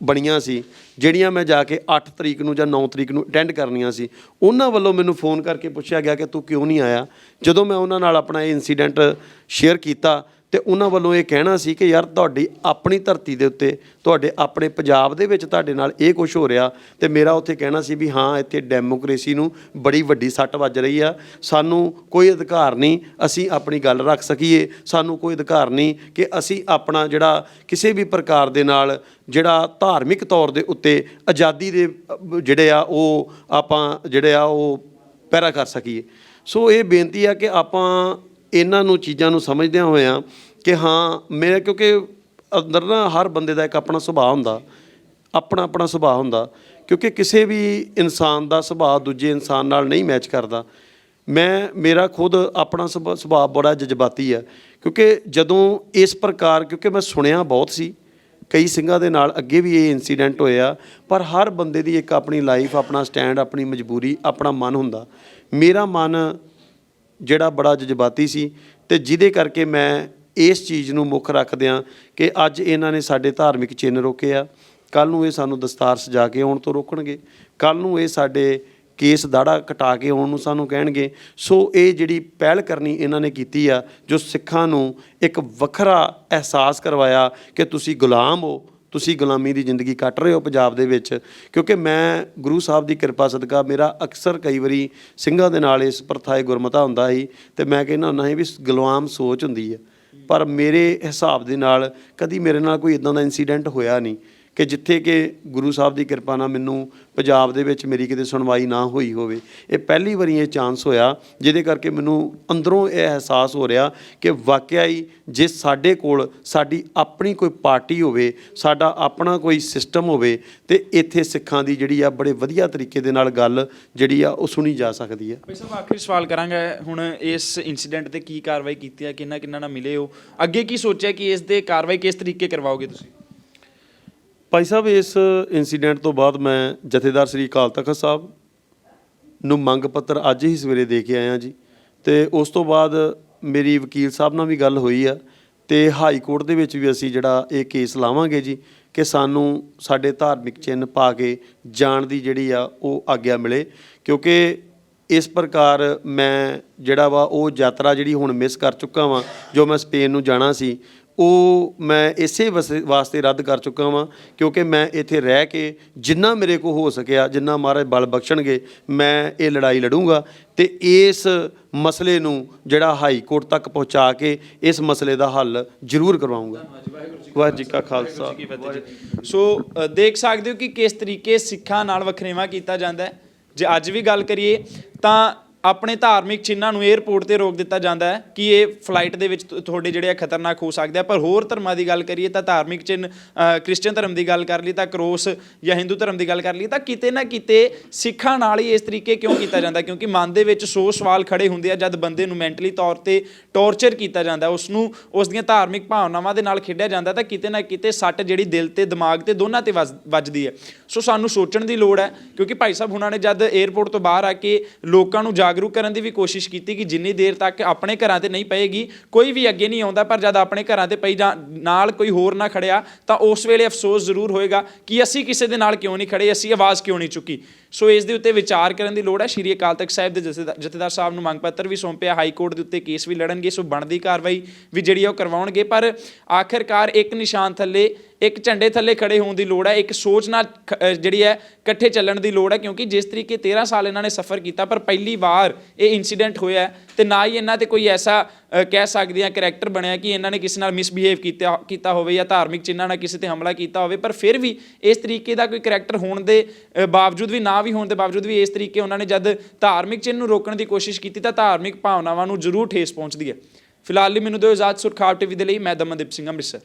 ਬਣੀਆਂ ਸੀ, ਜਿਹੜੀਆਂ ਮੈਂ ਜਾ ਕੇ 8 ਤਰੀਕ ਨੂੰ ਜਾਂ 9 ਤਰੀਕ ਨੂੰ ਅਟੈਂਡ ਕਰਨੀਆਂ ਸੀ, ਉਹਨਾਂ ਵੱਲੋਂ ਮੈਨੂੰ ਫੋਨ ਕਰਕੇ ਪੁੱਛਿਆ ਗਿਆ ਕਿ ਤੂੰ ਕਿਉਂ ਨਹੀਂ ਆਇਆ? ਜਦੋਂ ਮੈਂ ਉਹਨਾਂ ਨਾਲ ਆਪਣਾ ਇਹ ਇਨਸੀਡੈਂਟ ਸ਼ੇਅਰ ਕੀਤਾ ਤੇ ਉਹਨਾਂ ਵੱਲੋਂ ਇਹ ਕਹਿਣਾ ਸੀ ਕਿ ਯਾਰ ਤੁਹਾਡੀ ਆਪਣੀ ਧਰਤੀ ਦੇ ਉੱਤੇ, ਤੁਹਾਡੇ ਆਪਣੇ ਪੰਜਾਬ ਦੇ ਵਿੱਚ ਤੁਹਾਡੇ ਨਾਲ ਇਹ ਕੁਝ ਹੋ ਰਿਹਾ ਤੇ ਮੇਰਾ ਉੱਥੇ ਕਹਿਣਾ ਸੀ ਵੀ ਹਾਂ, ਇੱਥੇ ਡੈਮੋਕ੍ਰੇਸੀ ਨੂੰ ਬੜੀ ਵੱਡੀ ਸੱਟ ਵੱਜ ਰਹੀ ਆ। ਸਾਨੂੰ ਕੋਈ ਅਧਿਕਾਰ ਨਹੀਂ, ਅਸੀਂ ਆਪਣੀ ਗੱਲ ਰੱਖ ਸਕੀਏ। ਸਾਨੂੰ ਕੋਈ ਅਧਿਕਾਰ ਨਹੀਂ ਕਿ ਅਸੀਂ ਆਪਣਾ ਜਿਹੜਾ ਕਿਸੇ ਵੀ ਪ੍ਰਕਾਰ ਦੇ ਨਾਲ ਜਿਹੜਾ ਧਾਰਮਿਕ ਤੌਰ ਦੇ ਉੱਤੇ ਆਜ਼ਾਦੀ ਦੇ, ਜਿਹੜੇ ਆ ਉਹ ਆਪਾਂ, ਜਿਹੜੇ ਆ ਉਹ ਪੈਰਾ ਕਰ ਸਕੀਏ। ਸੋ ਇਹ ਬੇਨਤੀ ਆ ਕਿ ਆਪਾਂ ਇਹਨਾਂ ਨੂੰ ਚੀਜ਼ਾਂ ਨੂੰ ਸਮਝਦਿਆਂ ਹੋਇਆਂ ਕਿ ਹਾਂ, ਮੇਰਾ ਕਿਉਂਕਿ ਅੰਦਰ ਨਾ ਹਰ ਬੰਦੇ ਦਾ ਇੱਕ ਆਪਣਾ ਸੁਭਾਅ ਹੁੰਦਾ, ਆਪਣਾ ਆਪਣਾ ਸੁਭਾਅ ਹੁੰਦਾ, ਕਿਉਂਕਿ ਕਿਸੇ ਵੀ ਇਨਸਾਨ ਦਾ ਸੁਭਾਅ ਦੂਜੇ ਇਨਸਾਨ ਨਾਲ ਨਹੀਂ ਮੈਚ ਕਰਦਾ। ਮੈਂ, ਮੇਰਾ ਖੁਦ ਆਪਣਾ ਸੁਭਾ- ਸੁਭਾਅ ਬੜਾ ਜਜ਼ਬਾਤੀ ਹੈ, ਕਿਉਂਕਿ ਜਦੋਂ ਇਸ ਪ੍ਰਕਾਰ, ਕਿਉਂਕਿ ਮੈਂ ਸੁਣਿਆ ਬਹੁਤ ਸੀ, ਕਈ ਸਿੰਘਾਂ ਦੇ ਨਾਲ ਅੱਗੇ ਵੀ ਇਹ ਇਨਸੀਡੈਂਟ ਹੋਇਆ, ਪਰ ਹਰ ਬੰਦੇ ਦੀ ਇੱਕ ਆਪਣੀ ਲਾਈਫ ਆਪਣਾ ਸਟੈਂਡ ਆਪਣੀ ਮਜਬੂਰੀ, ਆਪਣਾ ਮਨ ਹੁੰਦਾ। ਮੇਰਾ ਮਨ ਜਿਹੜਾ ਬੜਾ ਜਜ਼ਬਾਤੀ ਸੀ ਤੇ ਜਿਹਦੇ ਕਰਕੇ ਮੈਂ ਇਸ ਚੀਜ਼ ਨੂੰ ਮੁੱਖ ਰੱਖਦਿਆਂ ਕਿ ਅੱਜ ਇਹਨਾਂ ਨੇ ਸਾਡੇ ਧਾਰਮਿਕ ਚਿੰਨ੍ਹ ਰੋਕੇ ਆ। ਕੱਲ ਨੂੰ ਇਹ ਸਾਨੂੰ ਦਸਤਾਰ ਸਜਾ ਕੇ ਆਉਣ ਤੋਂ ਰੋਕਣਗੇ। ਕੱਲ ਨੂੰ ਇਹ ਸਾਡੇ ਕੇਸ ਦਾੜਾ ਕਟਾ ਕੇ ਆਉਣ ਨੂੰ ਸਾਨੂੰ ਕਹਿਣਗੇ। ਸੋ ਇਹ ਜਿਹੜੀ ਪਹਿਲ ਕਰਨੀ ਇਹਨਾਂ ਨੇ ਕੀਤੀ ਆ, ਜੋ ਸਿੱਖਾਂ ਨੂੰ ਇੱਕ ਵੱਖਰਾ ਅਹਿਸਾਸ ਕਰਵਾਇਆ ਕਿ ਤੁਸੀਂ ਗੁਲਾਮ ਹੋ ਤੁਸੀਂ ਗੁਲਾਮੀ ਦੀ ਜ਼ਿੰਦਗੀ ਕੱਟ ਰਹੇ ਹੋ ਪੰਜਾਬ ਦੇ ਵਿੱਚ, ਕਿਉਂਕਿ ਮੈਂ ਗੁਰੂ ਸਾਹਿਬ ਦੀ ਕਿਰਪਾ ਸਦਕਾ ਮੇਰਾ ਅਕਸਰ ਕਈ ਵਾਰੀ ਸਿੰਘਾਂ ਦੇ ਨਾਲ ਇਸ ਪ੍ਰਥਾਏ ਗੁਰਮਤਾ ਹੁੰਦਾ ਸੀ ਤੇ ਮੈਂ ਕਹਿੰਦਾ ਹੁੰਦਾ ਸੀ ਵੀ ਗੁਲਾਮ ਸੋਚ ਹੁੰਦੀ ਹੈ। ਪਰ ਮੇਰੇ ਹਿਸਾਬ ਦੇ ਨਾਲ ਕਦੀ ਮੇਰੇ ਨਾਲ ਕੋਈ ਇਦਾਂ ਦਾ ਇਨਸੀਡੈਂਟ ਹੋਇਆ ਨਹੀਂ। ਕਿ ਜਿੱਥੇ ਕਿ ਗੁਰੂ ਸਾਹਿਬ ਦੀ ਕਿਰਪਾ ਨਾਲ ਮੈਨੂੰ ਪੰਜਾਬ ਦੇ ਵਿੱਚ ਮੇਰੀ ਕਿਤੇ ਸੁਣਵਾਈ ਨਾ ਹੋਈ ਹੋਵੇ। ਇਹ ਪਹਿਲੀ ਵਾਰੀ ਇਹ ਚਾਂਸ ਹੋਇਆ, ਜਿਹਦੇ ਕਰਕੇ ਮੈਨੂੰ ਅੰਦਰੋਂ ਇਹ ਅਹਿਸਾਸ ਹੋ ਰਿਹਾ ਕਿ ਵਾਕਿਆ ਹੀ ਜੇ ਸਾਡੇ ਕੋਲ ਸਾਡੀ ਆਪਣੀ ਕੋਈ ਪਾਰਟੀ ਹੋਵੇ, ਸਾਡਾ ਆਪਣਾ ਕੋਈ ਸਿਸਟਮ ਹੋਵੇ, ਤੇ ਇੱਥੇ ਸਿੱਖਾਂ ਦੀ ਜਿਹੜੀ ਆ ਬੜੇ ਵਧੀਆ ਤਰੀਕੇ ਦੇ ਨਾਲ ਗੱਲ ਜਿਹੜੀ ਆ ਉਹ ਸੁਣੀ ਜਾ ਸਕਦੀ ਹੈ ਭਾਈ ਸਾਹਿਬ, ਆਖਰੀ ਸਵਾਲ ਕਰਾਂਗਾ। ਹੁਣ ਇਸ ਇਨਸੀਡੈਂਟ ਤੇ ਕੀ ਕਾਰਵਾਈ ਕੀਤੀ ਹੈ ਕਿੰਨਾ ਕਿੰਨਾ ਨਾਲ ਮਿਲੇ ਹੋ? ਅੱਗੇ ਕੀ ਸੋਚਿਆ ਕਿ ਇਸ ਦੇ ਕਾਰਵਾਈ ਕਿਸ ਤਰੀਕੇ ਕਰਵਾਓਗੇ ਤੁਸੀਂ? ਭਾਈ ਸਾਹਿਬ, ਇਸ ਇਨਸੀਡੈਂਟ ਤੋਂ ਬਾਅਦ ਮੈਂ ਜਥੇਦਾਰ ਸ੍ਰੀ ਅਕਾਲ ਤਖਤ ਸਾਹਿਬ ਨੂੰ ਮੰਗ ਪੱਤਰ ਅੱਜ ਹੀ ਸਵੇਰੇ ਦੇ ਕੇ ਆਇਆ ਜੀ। ਤੇ ਉਸ ਤੋਂ ਬਾਅਦ ਮੇਰੀ ਵਕੀਲ ਸਾਹਿਬ ਨਾਲ ਵੀ ਗੱਲ ਹੋਈ ਆ ਤੇ ਹਾਈ ਕੋਰਟ ਦੇ ਵਿੱਚ ਵੀ ਅਸੀਂ ਜਿਹੜਾ ਇਹ ਕੇਸ ਲਾਵਾਂਗੇ ਜੀ ਕਿ ਸਾਨੂੰ ਸਾਡੇ ਧਾਰਮਿਕ ਚਿੰਨ੍ਹ ਪਾ ਕੇ ਜਾਣ ਦੀ ਜਿਹੜੀ ਆ ਉਹ ਆਗਿਆ ਮਿਲੇ। ਕਿਉਂਕਿ ਇਸ ਪ੍ਰਕਾਰ ਮੈਂ ਜਿਹੜਾ ਵਾ ਉਹ ਯਾਤਰਾ ਜਿਹੜੀ ਹੁਣ ਮਿਸ ਕਰ ਚੁੱਕਾ ਵਾਂ, ਜੋ ਮੈਂ ਸਪੇਨ ਨੂੰ ਜਾਣਾ ਸੀ ਉਹ ਮੈਂ ਇਸੇ ਵਸ- ਵਾਸਤੇ ਰੱਦ ਕਰ ਚੁੱਕਾ ਵਾਂ, ਕਿਉਂਕਿ ਮੈਂ ਇੱਥੇ ਰਹਿ ਕੇ ਜਿੰਨਾ ਮੇਰੇ ਕੋ ਹੋ ਸਕਿਆ, ਜਿੰਨਾ ਮਹਾਰਾਜ ਬਲ ਬਖਸ਼ਣਗੇ, ਮੈਂ ਇਹ ਲੜਾਈ ਲੜੂੰਗਾ ਤੇ ਇਸ ਮਸਲੇ ਨੂੰ ਜਿਹੜਾ ਹਾਈ ਕੋਰਟ ਤੱਕ ਪਹੁੰਚਾ ਕੇ ਇਸ ਮਸਲੇ ਦਾ ਹੱਲ ਜ਼ਰੂਰ ਕਰਵਾਉਂਗਾ। ਵਾਹਿਗੁਰੂ ਜੀ ਕਾ ਖਾਲਸਾ। ਸੋ ਦੇਖ ਸਕਦੇ ਹੋ ਕਿ ਕਿਸ ਤਰੀਕੇ ਸਿੱਖਾਂ ਨਾਲ ਵਖਰੇਵਾ ਕੀਤਾ ਜਾਂਦਾ ਹੈ। ਜੇ ਅੱਜ ਵੀ ਗੱਲ ਕਰੀਏ, ਤਾਂ ਆਪਣੇ ਧਾਰਮਿਕ ਚਿੰਨ੍ਹਾਂ ਨੂੰ 에ਅਰਪੋਰਟ ਤੇ ਰੋਕ ਦਿੱਤਾ ਜਾਂਦਾ ਹੈ ਕਿ ਇਹ ਫਲਾਈਟ ਦੇ ਵਿੱਚ ਤੁਹਾਡੇ ਜਿਹੜੇ ਆ ਖਤਰਨਾਕ ਹੋ ਸਕਦੇ ਆ। ਪਰ ਹੋਰ ਧਰਮਾਂ ਦੀ ਗੱਲ ਕਰੀਏ ਤਾਂ ਧਾਰਮਿਕ ਚਿੰਨ੍ਹ ਅ, ਕ੍ਰਿਸਚੀਅਨ ਧਰਮ ਦੀ ਗੱਲ ਕਰ ਲਈ ਤਾਂ ਕਰੋਸ ਜਾਂ ਹਿੰਦੂ ਧਰਮ ਦੀ ਗੱਲ ਕਰ ਲਈ ਤਾਂ ਕਿਤੇ ਨਾ ਕਿਤੇ ਸਿੱਖਾਂ ਨਾਲ ਹੀ ਇਸ ਤਰੀਕੇ ਕਿਉਂ ਕੀਤਾ ਜਾਂਦਾ? ਕਿਉਂਕਿ ਮਨ ਦੇ ਵਿੱਚ ਸੋ ਸਵਾਲ ਖੜੇ ਹੁੰਦੇ ਆ ਜਦ ਬੰਦੇ ਨੂੰ ਮੈਂਟਲੀ ਤੌਰ ਤੇ ਟੌਰਚਰ ਕੀਤਾ ਜਾਂਦਾ ਉਸ ਨੂੰ ਉਸ ਦੀਆਂ ਧਾਰਮਿਕ ਭਾਵਨਾਵਾਂ ਦੇ ਨਾਲ ਖੇਡਿਆ ਜਾਂਦਾ ਤਾਂ ਕਿਤੇ ਨਾ ਕਿਤੇ ਸੱਟ ਜਿਹੜੀ ਦਿਲ ਤੇ ਦਿਮਾਗ ਤੇ ਦੋਨਾਂ ਤੇ ਵੱਜ- ਵੱਜਦੀ ਹੈ। ਸੋ ਸਾਨੂੰ ਸੋਚਣ ਦੀ ਲੋੜ ਹੈ, ਕਿਉਂਕਿ ਭਾਈ ਸਾਹਿਬ ਹੁਣਾਂ ਨੇ ਜਦ 에ਅਰਪੋਰਟ ਤੋਂ ਬਾਹਰ ਆ ਕੇ ਲੋਕਾਂ ਨੂੰ ਜਾਗਰੂਕ ਕਰਨ ਦੀ ਵੀ ਕੋਸ਼ਿਸ਼ ਕੀਤੀ ਕਿ ਜਿੰਨੀ ਦੇਰ ਤੱਕ ਆਪਣੇ ਘਰਾਂ ਤੇ ਨਹੀਂ ਪਏਗੀ, ਕੋਈ ਵੀ ਅੱਗੇ ਨਹੀਂ ਆਉਂਦਾ, ਪਰ ਜਦ ਆਪਣੇ ਘਰਾਂ ਤੇ ਪਈ ਜਾਂ ਨਾਲ ਕੋਈ ਹੋਰ ਨਾ ਖੜਿਆ, ਤਾਂ ਉਸ ਵੇਲੇ ਅਫਸੋਸ ਜ਼ਰੂਰ ਹੋਏਗਾ ਕਿ ਅਸੀਂ ਕਿਸੇ ਦੇ ਨਾਲ ਕਿਉਂ ਨਹੀਂ ਖੜੇ, ਅਸੀਂ ਆਵਾਜ਼ ਕਿਉਂ ਨਹੀਂ ਚੁੱਕੀ। ਸੋ ਇਸ ਦੇ ਉੱਤੇ ਵਿਚਾਰ ਕਰਨ ਦੀ ਲੋੜ ਹੈ। ਸ਼੍ਰੀ ਅਕਾਲ ਤਖਤ ਸਾਹਿਬ ਦੇ ਜਥੇਦਾਰ ਜਥੇਦਾਰ ਸਾਹਿਬ ਨੂੰ ਮੰਗ ਪੱਤਰ ਵੀ ਸੌਂਪਿਆ, ਹਾਈ ਕੋਰਟ ਦੇ ਉੱਤੇ ਕੇਸ ਵੀ ਲੜਨਗੇ, ਸੋ ਬਣਦੀ ਕਾਰਵਾਈ ਵੀ ਜਿਹੜੀ ਆ ਉਹ ਕਰਵਾਉਣਗੇ। ਪਰ ਆਖਰਕਾਰ ਇੱਕ ਨਿਸ਼ਾਨ ਥੱਲੇ ਇੱਕ ਝੰਡੇ ਥੱਲੇ ਖੜੇ ਹੋਣ ਦੀ ਲੋੜ ਹੈ, ਇੱਕ ਸੋਚ ਨਾਲ ਖ- ਜਿਹੜੀ ਹੈ, ਇਕੱਠੇ ਚੱਲਣ ਦੀ ਲੋੜ ਹੈ, ਕਿਉਂਕਿ ਜਿਸ ਤਰੀਕੇ 13 ਸਾਲ ਇਹਨਾਂ ਨੇ ਸਫ਼ਰ ਕੀਤਾ, ਪਰ ਪਹਿਲੀ ਵਾਰ ਇਹ ਇਨਸੀਡੈਂਟ ਹੋਇਆ ਹੈ, ਤੇ ਨਾ ਹੀ ਇਹਨਾਂ ਤੇ ਕੋਈ ਐਸਾ ਕਹਿ ਸਕਦੇ ਆ ਕੈਰੈਕਟਰ ਬਣਿਆ ਕਿ ਇਹਨਾਂ ਨੇ ਕਿਸੇ ਨਾਲ ਮਿਸਬੀਹੇਵ ਕੀਤਾ ਕੀਤਾ ਹੋਵੇ ਜਾਂ ਧਾਰਮਿਕ ਚਿੰਨ੍ਹਾਂ ਨਾਲ ਕਿਸੇ ਤੇ ਹਮਲਾ ਕੀਤਾ ਹੋਵੇ, ਪਰ ਫਿਰ ਵੀ ਇਸ ਤਰੀਕੇ ਦਾ ਕੋਈ ਕੈਰੈਕਟਰ ਹੋਣ ਦੇ ਬਾਵਜੂਦ ਵੀ, ਨਾ ਵੀ ਹੋਣ ਦੇ ਬਾਵਜੂਦ ਵੀ ਇਸ ਤਰੀਕੇ ਉਹਨਾਂ ਨੇ ਜਦ ਧਾਰਮਿਕ ਚਿੰਨ੍ਹ ਨੂੰ ਰੋਕਣ ਦੀ ਕੋਸ਼ਿਸ਼ ਕੀਤੀ, ਤਾਂ ਧਾਰਮਿਕ ਭਾਵਨਾਵਾਂ ਨੂੰ ਜ਼ਰੂਰ ਠੇਸ ਪਹੁੰਚਦੀ ਹੈ। ਫਿਲਹਾਲ ਲਈ ਮੈਨੂੰ ਦਿਓ ਇਜਾਜ਼ਤ, ਸੁਰਖਾਵ ਟੀਵੀ ਦੇ ਲਈ ਮੈਂ ਦਮਨਦੀਪ ਸਿੰਘ ਅੰਮ੍ਰਿਤਸਰ।